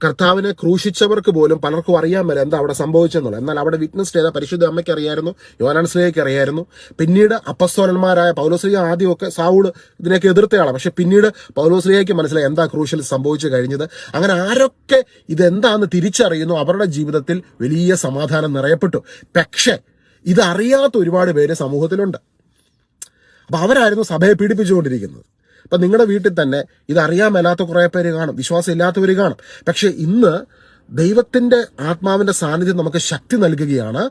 കർത്താവിനെ ക്രൂശിച്ചവർക്ക് പോലും പലർക്കും അറിയാൻ മേല എന്താ അവിടെ സംഭവിച്ചെന്നുള്ളത്. എന്നാൽ അവിടെ വിറ്റ്നസ് ചെയ്ത പരിശുദ്ധ അമ്മയ്ക്ക് അറിയായിരുന്നു യോനാൻസ്ലിക്ക് അറിയായിരുന്നു പിന്നീട് അപ്പസ്തോലന്മാരായ പൗലോസ്ലിയ ആദ്യമൊക്കെ സാവൂട് ഇതിനൊക്കെ എതിർത്തയാളാണ് പക്ഷെ പിന്നീട് പൗലോസ്ലിയയ്ക്ക് മനസ്സിലായി എന്താ ക്രൂശിൽ സംഭവിച്ചു കഴിഞ്ഞത്. അങ്ങനെ ആരൊക്കെ ഇതെന്താന്ന് തിരിച്ചറിയുന്നു അവരുടെ ജീവിതത്തിൽ വലിയ സമാധാനം നിറയപ്പെട്ടു. പക്ഷേ ഇതറിയാത്ത ഒരുപാട് പേര് സമൂഹത്തിലുണ്ട്. അപ്പൊ അവരായിരുന്നു സഭയെ പീഡിപ്പിച്ചുകൊണ്ടിരിക്കുന്നത്. അപ്പം നിങ്ങളുടെ വീട്ടിൽ തന്നെ ഇതറിയാൻ മേലാത്ത കുറേ പേര് കാണും. വിശ്വാസം ഇല്ലാത്തവർ കാണും. പക്ഷേ ഇന്ന് ദൈവത്തിന്റെ ആത്മാവിന്റെ സാന്നിധ്യം നമുക്ക് ശക്തി നൽകുകയാണ്.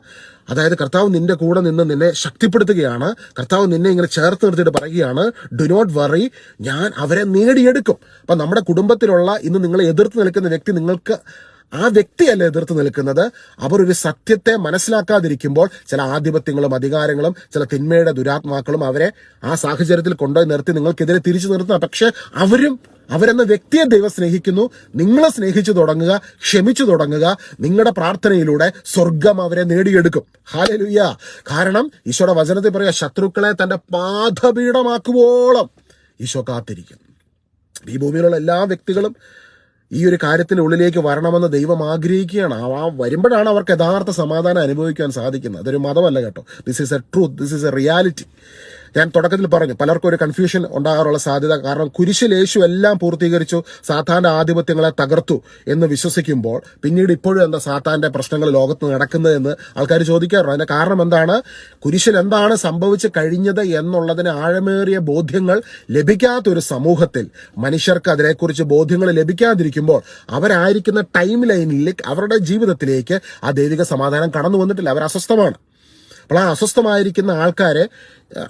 അതായത് കർത്താവ് നിന്റെ കൂടെ നിന്ന് നിന്നെ ശക്തിപ്പെടുത്തുകയാണ്. കർത്താവ് നിന്നെ ഇങ്ങനെ ചേർത്ത് നിർത്തിയിട്ട് പറയുകയാണ് ഡു നോട്ട് വറി ഞാൻ അവരെ നേടിയെടുക്കും. അപ്പം നമ്മുടെ കുടുംബത്തിലുള്ള ഇന്ന് നിങ്ങളെ എതിർത്ത് നിൽക്കുന്ന വ്യക്തി നിങ്ങൾക്ക് ആ വ്യക്തിയല്ല എതിർത്ത് നിൽക്കുന്നത്? അവർ ഒരു സത്യത്തെ മനസ്സിലാക്കാതിരിക്കുമ്പോൾ ചില ആധിപത്യങ്ങളും അധികാരങ്ങളും ചില തിന്മയുടെ ദുരാത്മാക്കളും അവരെ ആ സാഹചര്യത്തിൽ കൊണ്ടുപോയി നിർത്തി നിങ്ങൾക്കെതിരെ തിരിച്ചു നിർത്തുക പക്ഷെ അവരും അവരെന്ന വ്യക്തിയെ ദൈവം സ്നേഹിക്കുന്നു. നിങ്ങളെ സ്നേഹിച്ചു തുടങ്ങുക ക്ഷമിച്ചു തുടങ്ങുക. നിങ്ങളുടെ പ്രാർത്ഥനയിലൂടെ സ്വർഗം അവരെ നേടിയെടുക്കും. ഹാലലുയ്യ കാരണം ഈശോയുടെ വചനത്തിൽ പറയുക ശത്രുക്കളെ തന്റെ പാദപീഠമാക്കുവോളം ഈശോ കാത്തിരിക്കും. ഈ ഭൂമിയിലുള്ള എല്ലാ വ്യക്തികളും ഈ ഒരു കാര്യത്തിന്റെ ഉള്ളിലേക്ക് വരണമെന്ന് ദൈവം ആഗ്രഹിക്കുകയാണ്. ആ വരുമ്പോഴാണ് അവർക്ക് യഥാർത്ഥ സമാധാനം അനുഭവിക്കാൻ സാധിക്കുന്നത്. അതൊരു മതമല്ല കേട്ടോ. This is a truth this is a reality ഞാൻ തുടക്കത്തിൽ പറഞ്ഞു പലർക്കും ഒരു കൺഫ്യൂഷൻ ഉണ്ടാകാനുള്ള സാധ്യത കാരണം കുരിശിൽ യേശു എല്ലാം പൂർത്തീകരിച്ചു സാത്താന്റെ ആധിപത്യങ്ങളെ തകർത്തു എന്ന് വിശ്വസിക്കുമ്പോൾ പിന്നീട് ഇപ്പോഴും എന്താ സാത്താന്റെ പ്രശ്നങ്ങൾ ലോകത്ത് നടക്കുന്നത് എന്ന് ആൾക്കാർ ചോദിക്കാറുണ്ട്. അതിന്റെ കാരണം എന്താണ്? കുരിശിൽ എന്താണ് സംഭവിച്ചു കഴിഞ്ഞത് എന്നുള്ളതിന് ആഴമേറിയ ബോധ്യങ്ങൾ ലഭിക്കാത്ത ഒരു സമൂഹത്തിൽ മനുഷ്യർക്ക് അതിനെക്കുറിച്ച് ബോധ്യങ്ങൾ ലഭിക്കാതിരിക്കുമ്പോൾ അവരായിരിക്കുന്ന ടൈം ലൈനിൽ അവരുടെ ജീവിതത്തിലേക്ക് ആ ദൈവിക സമാധാനം കടന്നു വന്നിട്ടില്ല. അവർ അസ്വസ്ഥമാണ് അപ്പോൾ ആ അസ്വസ്ഥമായിരിക്കുന്ന ആൾക്കാരെ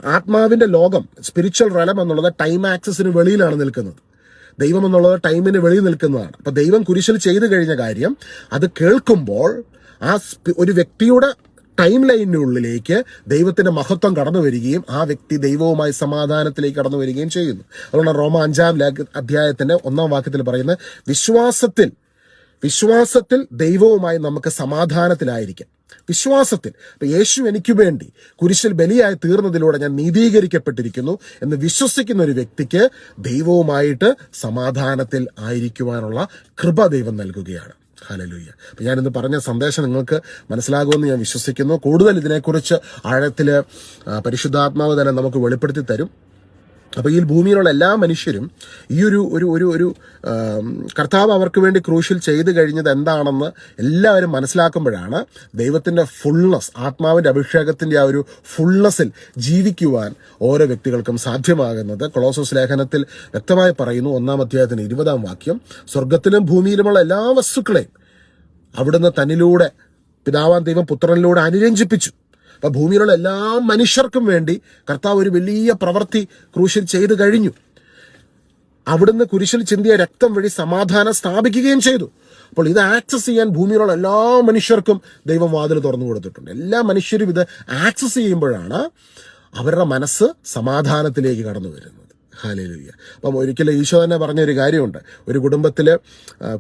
ആത്മാവിന്റെ ലോകം സ്പിരിച്വൽ റലം എന്നുള്ളത് ടൈം ആക്സസിന് വെളിയിലാണ് നിൽക്കുന്നത്. ദൈവം എന്നുള്ളത് ടൈമിന് വെളിയിൽ നിൽക്കുന്നതാണ്. അപ്പൊ ദൈവം കുരിശിൽ ചെയ്തു കഴിഞ്ഞ കാര്യം അത് കേൾക്കുമ്പോൾ ആ ഒരു വ്യക്തിയുടെ ടൈം ലൈനിനുള്ളിലേക്ക് ദൈവത്തിന്റെ മഹത്വം കടന്നു വരികയും ആ വ്യക്തി ദൈവവുമായി സമാധാനത്തിലേക്ക് കടന്നു വരികയും ചെയ്യുന്നു. അതുകൊണ്ട് റോമ അഞ്ചാം അധ്യായത്തിന്റെ ഒന്നാം വാക്യത്തിൽ പറയുന്ന വിശ്വാസത്തിൽ വിശ്വാസത്തിൽ ദൈവവുമായി നമുക്ക് സമാധാനത്തിലായിരിക്കാം. വിശ്വാസത്തിൽ അപ്പൊ യേശു എനിക്ക് വേണ്ടി കുരിശിൽ ബലിയായി തീർന്നതിലൂടെ ഞാൻ നീതീകരിക്കപ്പെട്ടിരിക്കുന്നു എന്ന് വിശ്വസിക്കുന്ന ഒരു വ്യക്തിക്ക് ദൈവവുമായിട്ട് സമാധാനത്തിൽ ആയിരിക്കുവാനുള്ള കൃപ ദൈവം നൽകുകയാണ്. ഹലലൂയ്യ അപ്പൊ ഞാനിന്ന് പറഞ്ഞ സന്ദേശം നിങ്ങൾക്ക് മനസ്സിലാകുമെന്ന് ഞാൻ വിശ്വസിക്കുന്നു. കൂടുതൽ ഇതിനെക്കുറിച്ച് ആഴത്തിൽ പരിശുദ്ധാത്മാവ് തന്നെ നമുക്ക് വെളിപ്പെടുത്തി തരും. അപ്പോൾ ഈ ഭൂമിയിലുള്ള എല്ലാ മനുഷ്യരും ഈ ഒരു ഒരു ഒരു ഒരു കർത്താവ് അവർക്ക് വേണ്ടി ക്രൂശിൽ ചെയ്തു കഴിഞ്ഞത് എന്താണെന്ന് എല്ലാവരും മനസ്സിലാക്കുമ്പോഴാണ് ദൈവത്തിന്റെ ഫുൾനെസ് ആത്മാവിന്റെ അഭിഷേകത്തിന്റെ ആ ഒരു ഫുൾനെസ്സിൽ ജീവിക്കുവാൻ ഓരോ വ്യക്തികൾക്കും സാധ്യമാകുന്നത്. കൊളോസോസ് ലേഖനത്തിൽ വ്യക്തമായി പറയുന്നു ഒന്നാം അധ്യായത്തിന് ഇരുപതാം വാക്യം സ്വർഗത്തിലും ഭൂമിയിലുമുള്ള എല്ലാ വസ്തുക്കളെയും അവിടുന്ന് തന്നിലൂടെ പിതാവാൻ ദൈവം പുത്രനിലൂടെ അനുരഞ്ജിപ്പിച്ചു. അപ്പൊ ഭൂമിയിലുള്ള എല്ലാ മനുഷ്യർക്കും വേണ്ടി കർത്താവ് ഒരു വലിയ പ്രവൃത്തി ക്രൂശിൽ ചെയ്തു കഴിഞ്ഞു. അവിടുന്ന് കുരിശിൽ ചിന്തിയ രക്തം വഴി സമാധാനം സ്ഥാപിക്കുകയും ചെയ്തു. അപ്പോൾ ഇത് ആക്സസ് ചെയ്യാൻ ഭൂമിയിലുള്ള എല്ലാ മനുഷ്യർക്കും ദൈവം വാതിൽ തുറന്നു കൊടുത്തിട്ടുണ്ട്. എല്ലാ മനുഷ്യരും ഇത് ആക്സസ് ചെയ്യുമ്പോഴാണ് അവരുടെ മനസ്സ് സമാധാനത്തിലേക്ക് കടന്നു വരുന്നത്. ഹാലേലുയ്യ അപ്പം ഒരിക്കലും ഈശോ തന്നെ പറഞ്ഞൊരു കാര്യമുണ്ട്. ഒരു കുടുംബത്തിൽ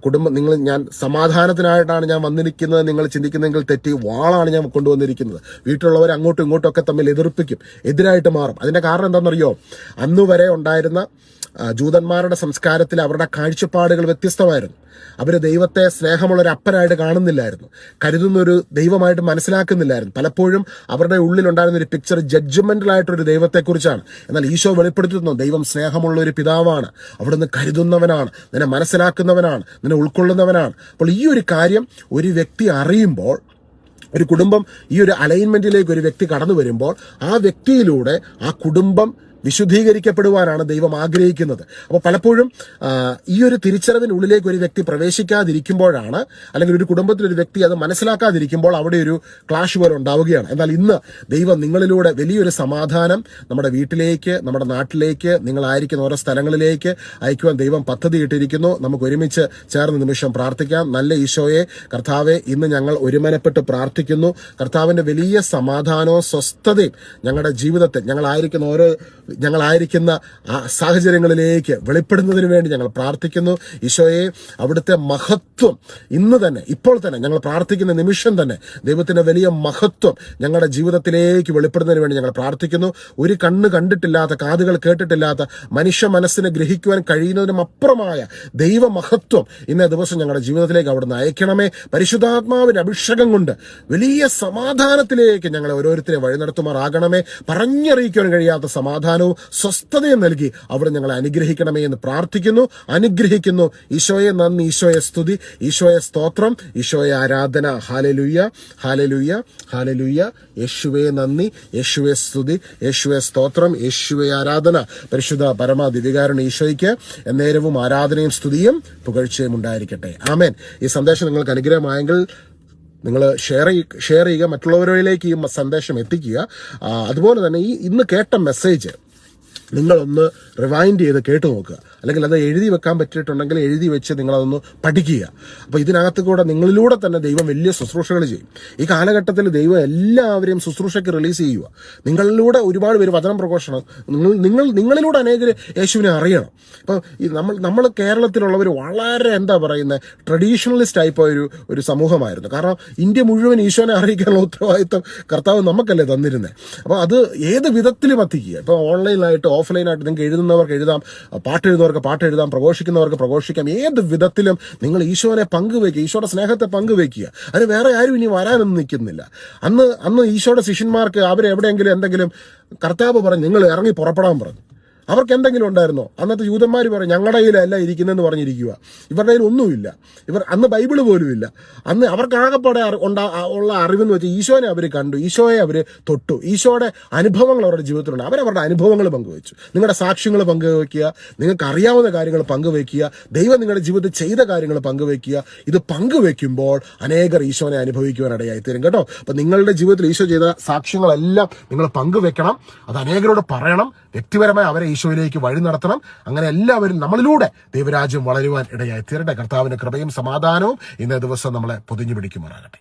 കുടുംബം നിങ്ങൾ ഞാൻ സമാധാനത്തിനായിട്ടാണ് ഞാൻ വന്നിരിക്കുന്നത് നിങ്ങൾ ചിന്തിക്കുന്നെങ്കിൽ തെറ്റി വാളാണ് ഞാൻ കൊണ്ടുവന്നിരിക്കുന്നത്. വീട്ടിലുള്ളവർ അങ്ങോട്ടും ഇങ്ങോട്ടും ഒക്കെ തമ്മിൽ എതിർപ്പിക്കും എതിരായിട്ട് മാറും. അതിന്റെ കാരണം എന്താണെന്നറിയോ? അന്നുവരെ ഉണ്ടായിരുന്ന ആ, ജൂതന്മാരുടെ സംസ്കാരത്തിൽ അവരുടെ കാഴ്ചപ്പാടുകൾ വ്യത്യസ്തമായിരുന്നു. അവർ ദൈവത്തെ സ്നേഹമുള്ള ഒരു അപ്പനായിട്ട് കാണുന്നില്ലായിരുന്നു. കരുതുന്ന ഒരു ദൈവമായിട്ട് മനസ്സിലാക്കുന്നില്ലായിരുന്നു. പലപ്പോഴും അവരുടെ ഉള്ളിൽ ഉണ്ടായിരുന്ന ഒരു പിക്ചർ ജഡ്ജ്മെന്റലായിട്ടൊരു ദൈവത്തെക്കുറിച്ചാണ്. എന്നാൽ ഈശോ വെളിപ്പെടുത്തുന്നു ദൈവം സ്നേഹമുള്ള ഒരു പിതാവാണ്. അവിടുന്ന് കരുതുന്നവനാണ്. നിന്നെ മനസ്സിലാക്കുന്നവനാണ്. നിന്നെ ഉൾക്കൊള്ളുന്നവനാണ്. അപ്പോൾ ഈ ഒരു കാര്യം ഒരു വ്യക്തി അറിയുമ്പോൾ ഒരു കുടുംബം ഈ ഒരു അലൈൻമെന്റിലേക്ക് ഒരു വ്യക്തി കടന്നു വരുമ്പോൾ ആ വ്യക്തിയിലൂടെ ആ കുടുംബം വിശുദ്ധീകരിക്കപ്പെടുവാനാണ് ദൈവം ആഗ്രഹിക്കുന്നത്. അപ്പോൾ പലപ്പോഴും ഈ ഒരു തിരിച്ചറിവിനുള്ളിലേക്ക് ഒരു വ്യക്തി പ്രവേശിക്കാതിരിക്കുമ്പോഴാണ് അല്ലെങ്കിൽ ഒരു കുടുംബത്തിൽ ഒരു വ്യക്തി അത് മനസ്സിലാക്കാതിരിക്കുമ്പോൾ അവിടെ ഒരു ക്ലാഷ് പോലെ ഉണ്ടാവുകയാണ്. എന്നാൽ ഇന്ന് ദൈവം നിങ്ങളിലൂടെ വലിയൊരു സമാധാനം നമ്മുടെ വീട്ടിലേക്ക് നമ്മുടെ നാട്ടിലേക്ക് നിങ്ങളായിരിക്കുന്ന ഓരോ സ്ഥലങ്ങളിലേക്ക് അയക്കുവാൻ ദൈവം പദ്ധതി ഇട്ടിരിക്കുന്നു. നമുക്ക് ഒരുമിച്ച് ചേർന്ന് നിമിഷം പ്രാർത്ഥിക്കാം. നല്ല ഈശോയെ കർത്താവെ ഇന്ന് ഞങ്ങൾ ഒരുമനപ്പെട്ട് പ്രാർത്ഥിക്കുന്നു. കർത്താവിന്റെ വലിയ സമാധാനവും സ്വസ്ഥതയും ഞങ്ങളുടെ ജീവിതത്തിൽ ഞങ്ങളായിരിക്കുന്ന ഓരോ ഞങ്ങളായിരിക്കുന്ന സാഹചര്യങ്ങളിലേക്ക് വെളിപ്പെടുന്നതിന് വേണ്ടി ഞങ്ങൾ പ്രാർത്ഥിക്കുന്നു. ഈശോയെ അവിടുത്തെ മഹത്വം ഇന്ന് തന്നെ ഇപ്പോൾ തന്നെ ഞങ്ങൾ പ്രാർത്ഥിക്കുന്ന നിമിഷം തന്നെ ദൈവത്തിന്റെ വലിയ മഹത്വം ഞങ്ങളുടെ ജീവിതത്തിലേക്ക് വെളിപ്പെടുന്നതിന് വേണ്ടി ഞങ്ങൾ പ്രാർത്ഥിക്കുന്നു. ഒരു കണ്ണ് കണ്ടിട്ടില്ലാത്ത കാതുകൾ കേട്ടിട്ടില്ലാത്ത മനുഷ്യ മനസ്സിനെ ഗ്രഹിക്കുവാൻ കഴിയുന്നതിനും അപ്പുറമായ ദൈവമഹത്വം ഇന്നേ ദിവസം ഞങ്ങളുടെ ജീവിതത്തിലേക്ക് അവിടുന്ന് അയക്കണമേ. പരിശുദ്ധാത്മാവിന്റെ അഭിഷേകം കൊണ്ട് വലിയ സമാധാനത്തിലേക്ക് ഞങ്ങളെ ഓരോരുത്തരെ വഴി നടത്തുമാറാകണമേ പറഞ്ഞറിയിക്കുവാൻ കഴിയാത്ത സമാധാനവും സ്വസ്ഥതയും നൽകി അവിടെ ഞങ്ങളെ അനുഗ്രഹിക്കണമേ എന്ന് പ്രാർത്ഥിക്കുന്നു. അനുഗ്രഹിക്കുന്നു. ഈശോയെ നന്ദി. ഈശോയെ സ്തുതി. ഈശോയെ സ്തോത്രം. ഈശോയെ ആരാധന. ഹാലലുയ്യ ഹാലലുയ്യ ഹാലലുയ്യ യേശുവെ നന്ദി. യേശുവെ സ്തുതി. യേശുവെ സ്തോത്രം. യേശുവെ ആരാധന. പരിശുദ്ധ പരമ ദിവികാരണ ഈശോയ്ക്ക് എന്നേരവും ആരാധനയും സ്തുതിയും പുകഴ്ചയും ഉണ്ടായിരിക്കട്ടെ. ആമേൻ. ഈ സന്ദേശം നിങ്ങൾക്ക് അനുഗ്രഹമായെങ്കിൽ നിങ്ങൾ ഷെയർ ഷെയർ ചെയ്യുക. മറ്റുള്ളവരിലേക്ക് ഈ സന്ദേശം എത്തിക്കുക. അതുപോലെ തന്നെ ഈ ഇന്ന് കേട്ട മെസ്സേജ് നിങ്ങളൊന്ന് റിവൈൻഡ് ചെയ്ത് കേട്ടു നോക്കുക അല്ലെങ്കിൽ അത് എഴുതി വെക്കാൻ പറ്റിയിട്ടുണ്ടെങ്കിൽ എഴുതി വെച്ച് നിങ്ങളതൊന്ന് പഠിക്കുക. അപ്പോൾ ഇതിനകത്ത് കൂടെ നിങ്ങളിലൂടെ തന്നെ ദൈവം വലിയ ശുശ്രൂഷകൾ ചെയ്യും. ഈ കാലഘട്ടത്തിൽ ദൈവം എല്ലാവരെയും ശുശ്രൂഷയ്ക്ക് റിലീസ് ചെയ്യുക. നിങ്ങളിലൂടെ ഒരുപാട് പേര് വചനം പ്രഘോഷണം നിങ്ങൾ നിങ്ങൾ നിങ്ങളിലൂടെ അനേകർ യേശുവിനെ അറിയണം. അപ്പോൾ ഈ നമ്മൾ നമ്മൾ കേരളത്തിലുള്ളവർ വളരെ എന്താ പറയുന്നത് ട്രഡീഷണലിസ്റ്റ് ആയിപ്പോ ഒരു ഒരു സമൂഹമായിരുന്നു. കാരണം ഇന്ത്യ മുഴുവൻ ഈശോനെ അറിയിക്കാനുള്ള ഉത്തരവാദിത്വം കർത്താവ് നമുക്കല്ലേ തന്നിരുന്നത് അപ്പോൾ അത് ഏത് വിധത്തിലും എത്തിക്കുക. ഇപ്പോൾ ഓൺലൈനായിട്ട് ഓഫ്ലൈനായിട്ട് നിങ്ങൾക്ക് എഴുതുന്നവർക്ക് എഴുതാം പാട്ട് എഴുതുന്നവർക്ക് പാട്ട് എഴുതാം പ്രഘോഷിക്കുന്നവർക്ക് പ്രഘോഷിക്കാം. ഏത് വിധത്തിലും നിങ്ങൾ ഈശോനെ പങ്കുവെക്കുക ഈശോയുടെ സ്നേഹത്തെ പങ്കുവെക്കുക അതിന് വേറെ ആരും ഇനി വരാനൊന്നും നിൽക്കുന്നില്ല. അന്ന് അന്ന് ഈശോയുടെ ശിഷ്യന്മാർക്ക് അവരെവിടെയെങ്കിലും എന്തെങ്കിലും കർത്താവ് പറഞ്ഞു നിങ്ങൾ ഇറങ്ങി പുറപ്പെടാൻ പറഞ്ഞു. അവർക്ക് എന്തെങ്കിലും ഉണ്ടായിരുന്നോ? അന്നത്തെ യൂതന്മാർ പറയും ഞങ്ങളുടെ കയ്യിലല്ല ഇരിക്കുന്നതെന്ന് പറഞ്ഞിരിക്കുക ഇവരുടെ കയ്യിൽ ഒന്നുമില്ല. ഇവർ അന്ന് ബൈബിൾ പോലും ഇല്ല അന്ന് അവർക്ക് ആകെപ്പാടെ ഉണ്ടാ ഉള്ള അറിവെന്ന് വെച്ചാൽ ഈശോനെ അവർ കണ്ടു. ഈശോയെ അവർ തൊട്ടു. ഈശോയുടെ അനുഭവങ്ങൾ അവരുടെ ജീവിതത്തിലുണ്ട്. അവരവരുടെ അനുഭവങ്ങൾ പങ്കുവച്ചു. നിങ്ങളുടെ സാക്ഷ്യങ്ങൾ പങ്കുവയ്ക്കുക നിങ്ങൾക്ക് അറിയാവുന്ന കാര്യങ്ങൾ പങ്കുവയ്ക്കുക ദൈവം നിങ്ങളുടെ ജീവിതത്തിൽ ചെയ്ത കാര്യങ്ങൾ പങ്കുവയ്ക്കുക ഇത് പങ്കുവെക്കുമ്പോൾ അനേകർ ഈശോനെ അനുഭവിക്കുവാൻ ഇടയായി തീരും കേട്ടോ? അപ്പം നിങ്ങളുടെ ജീവിതത്തിൽ ഈശോ ചെയ്ത സാക്ഷ്യങ്ങളെല്ലാം നിങ്ങൾ പങ്കുവെക്കണം. അത് അനേകരോട് പറയണം. വ്യക്തിപരമായി അവരെ ഈശോയിലേക്ക് വഴി നടത്തണം. അങ്ങനെ എല്ലാവരും നമ്മളിലൂടെ ദൈവരാജ്യം വളരുവാൻ ഇടയായി തീരട്ടെ. കർത്താവിന്റെ കൃപയും സമാധാനവും ഇന്നേ ദിവസം നമ്മളെ പൊതിഞ്ഞു പിടിക്കുമാറാകട്ടെ.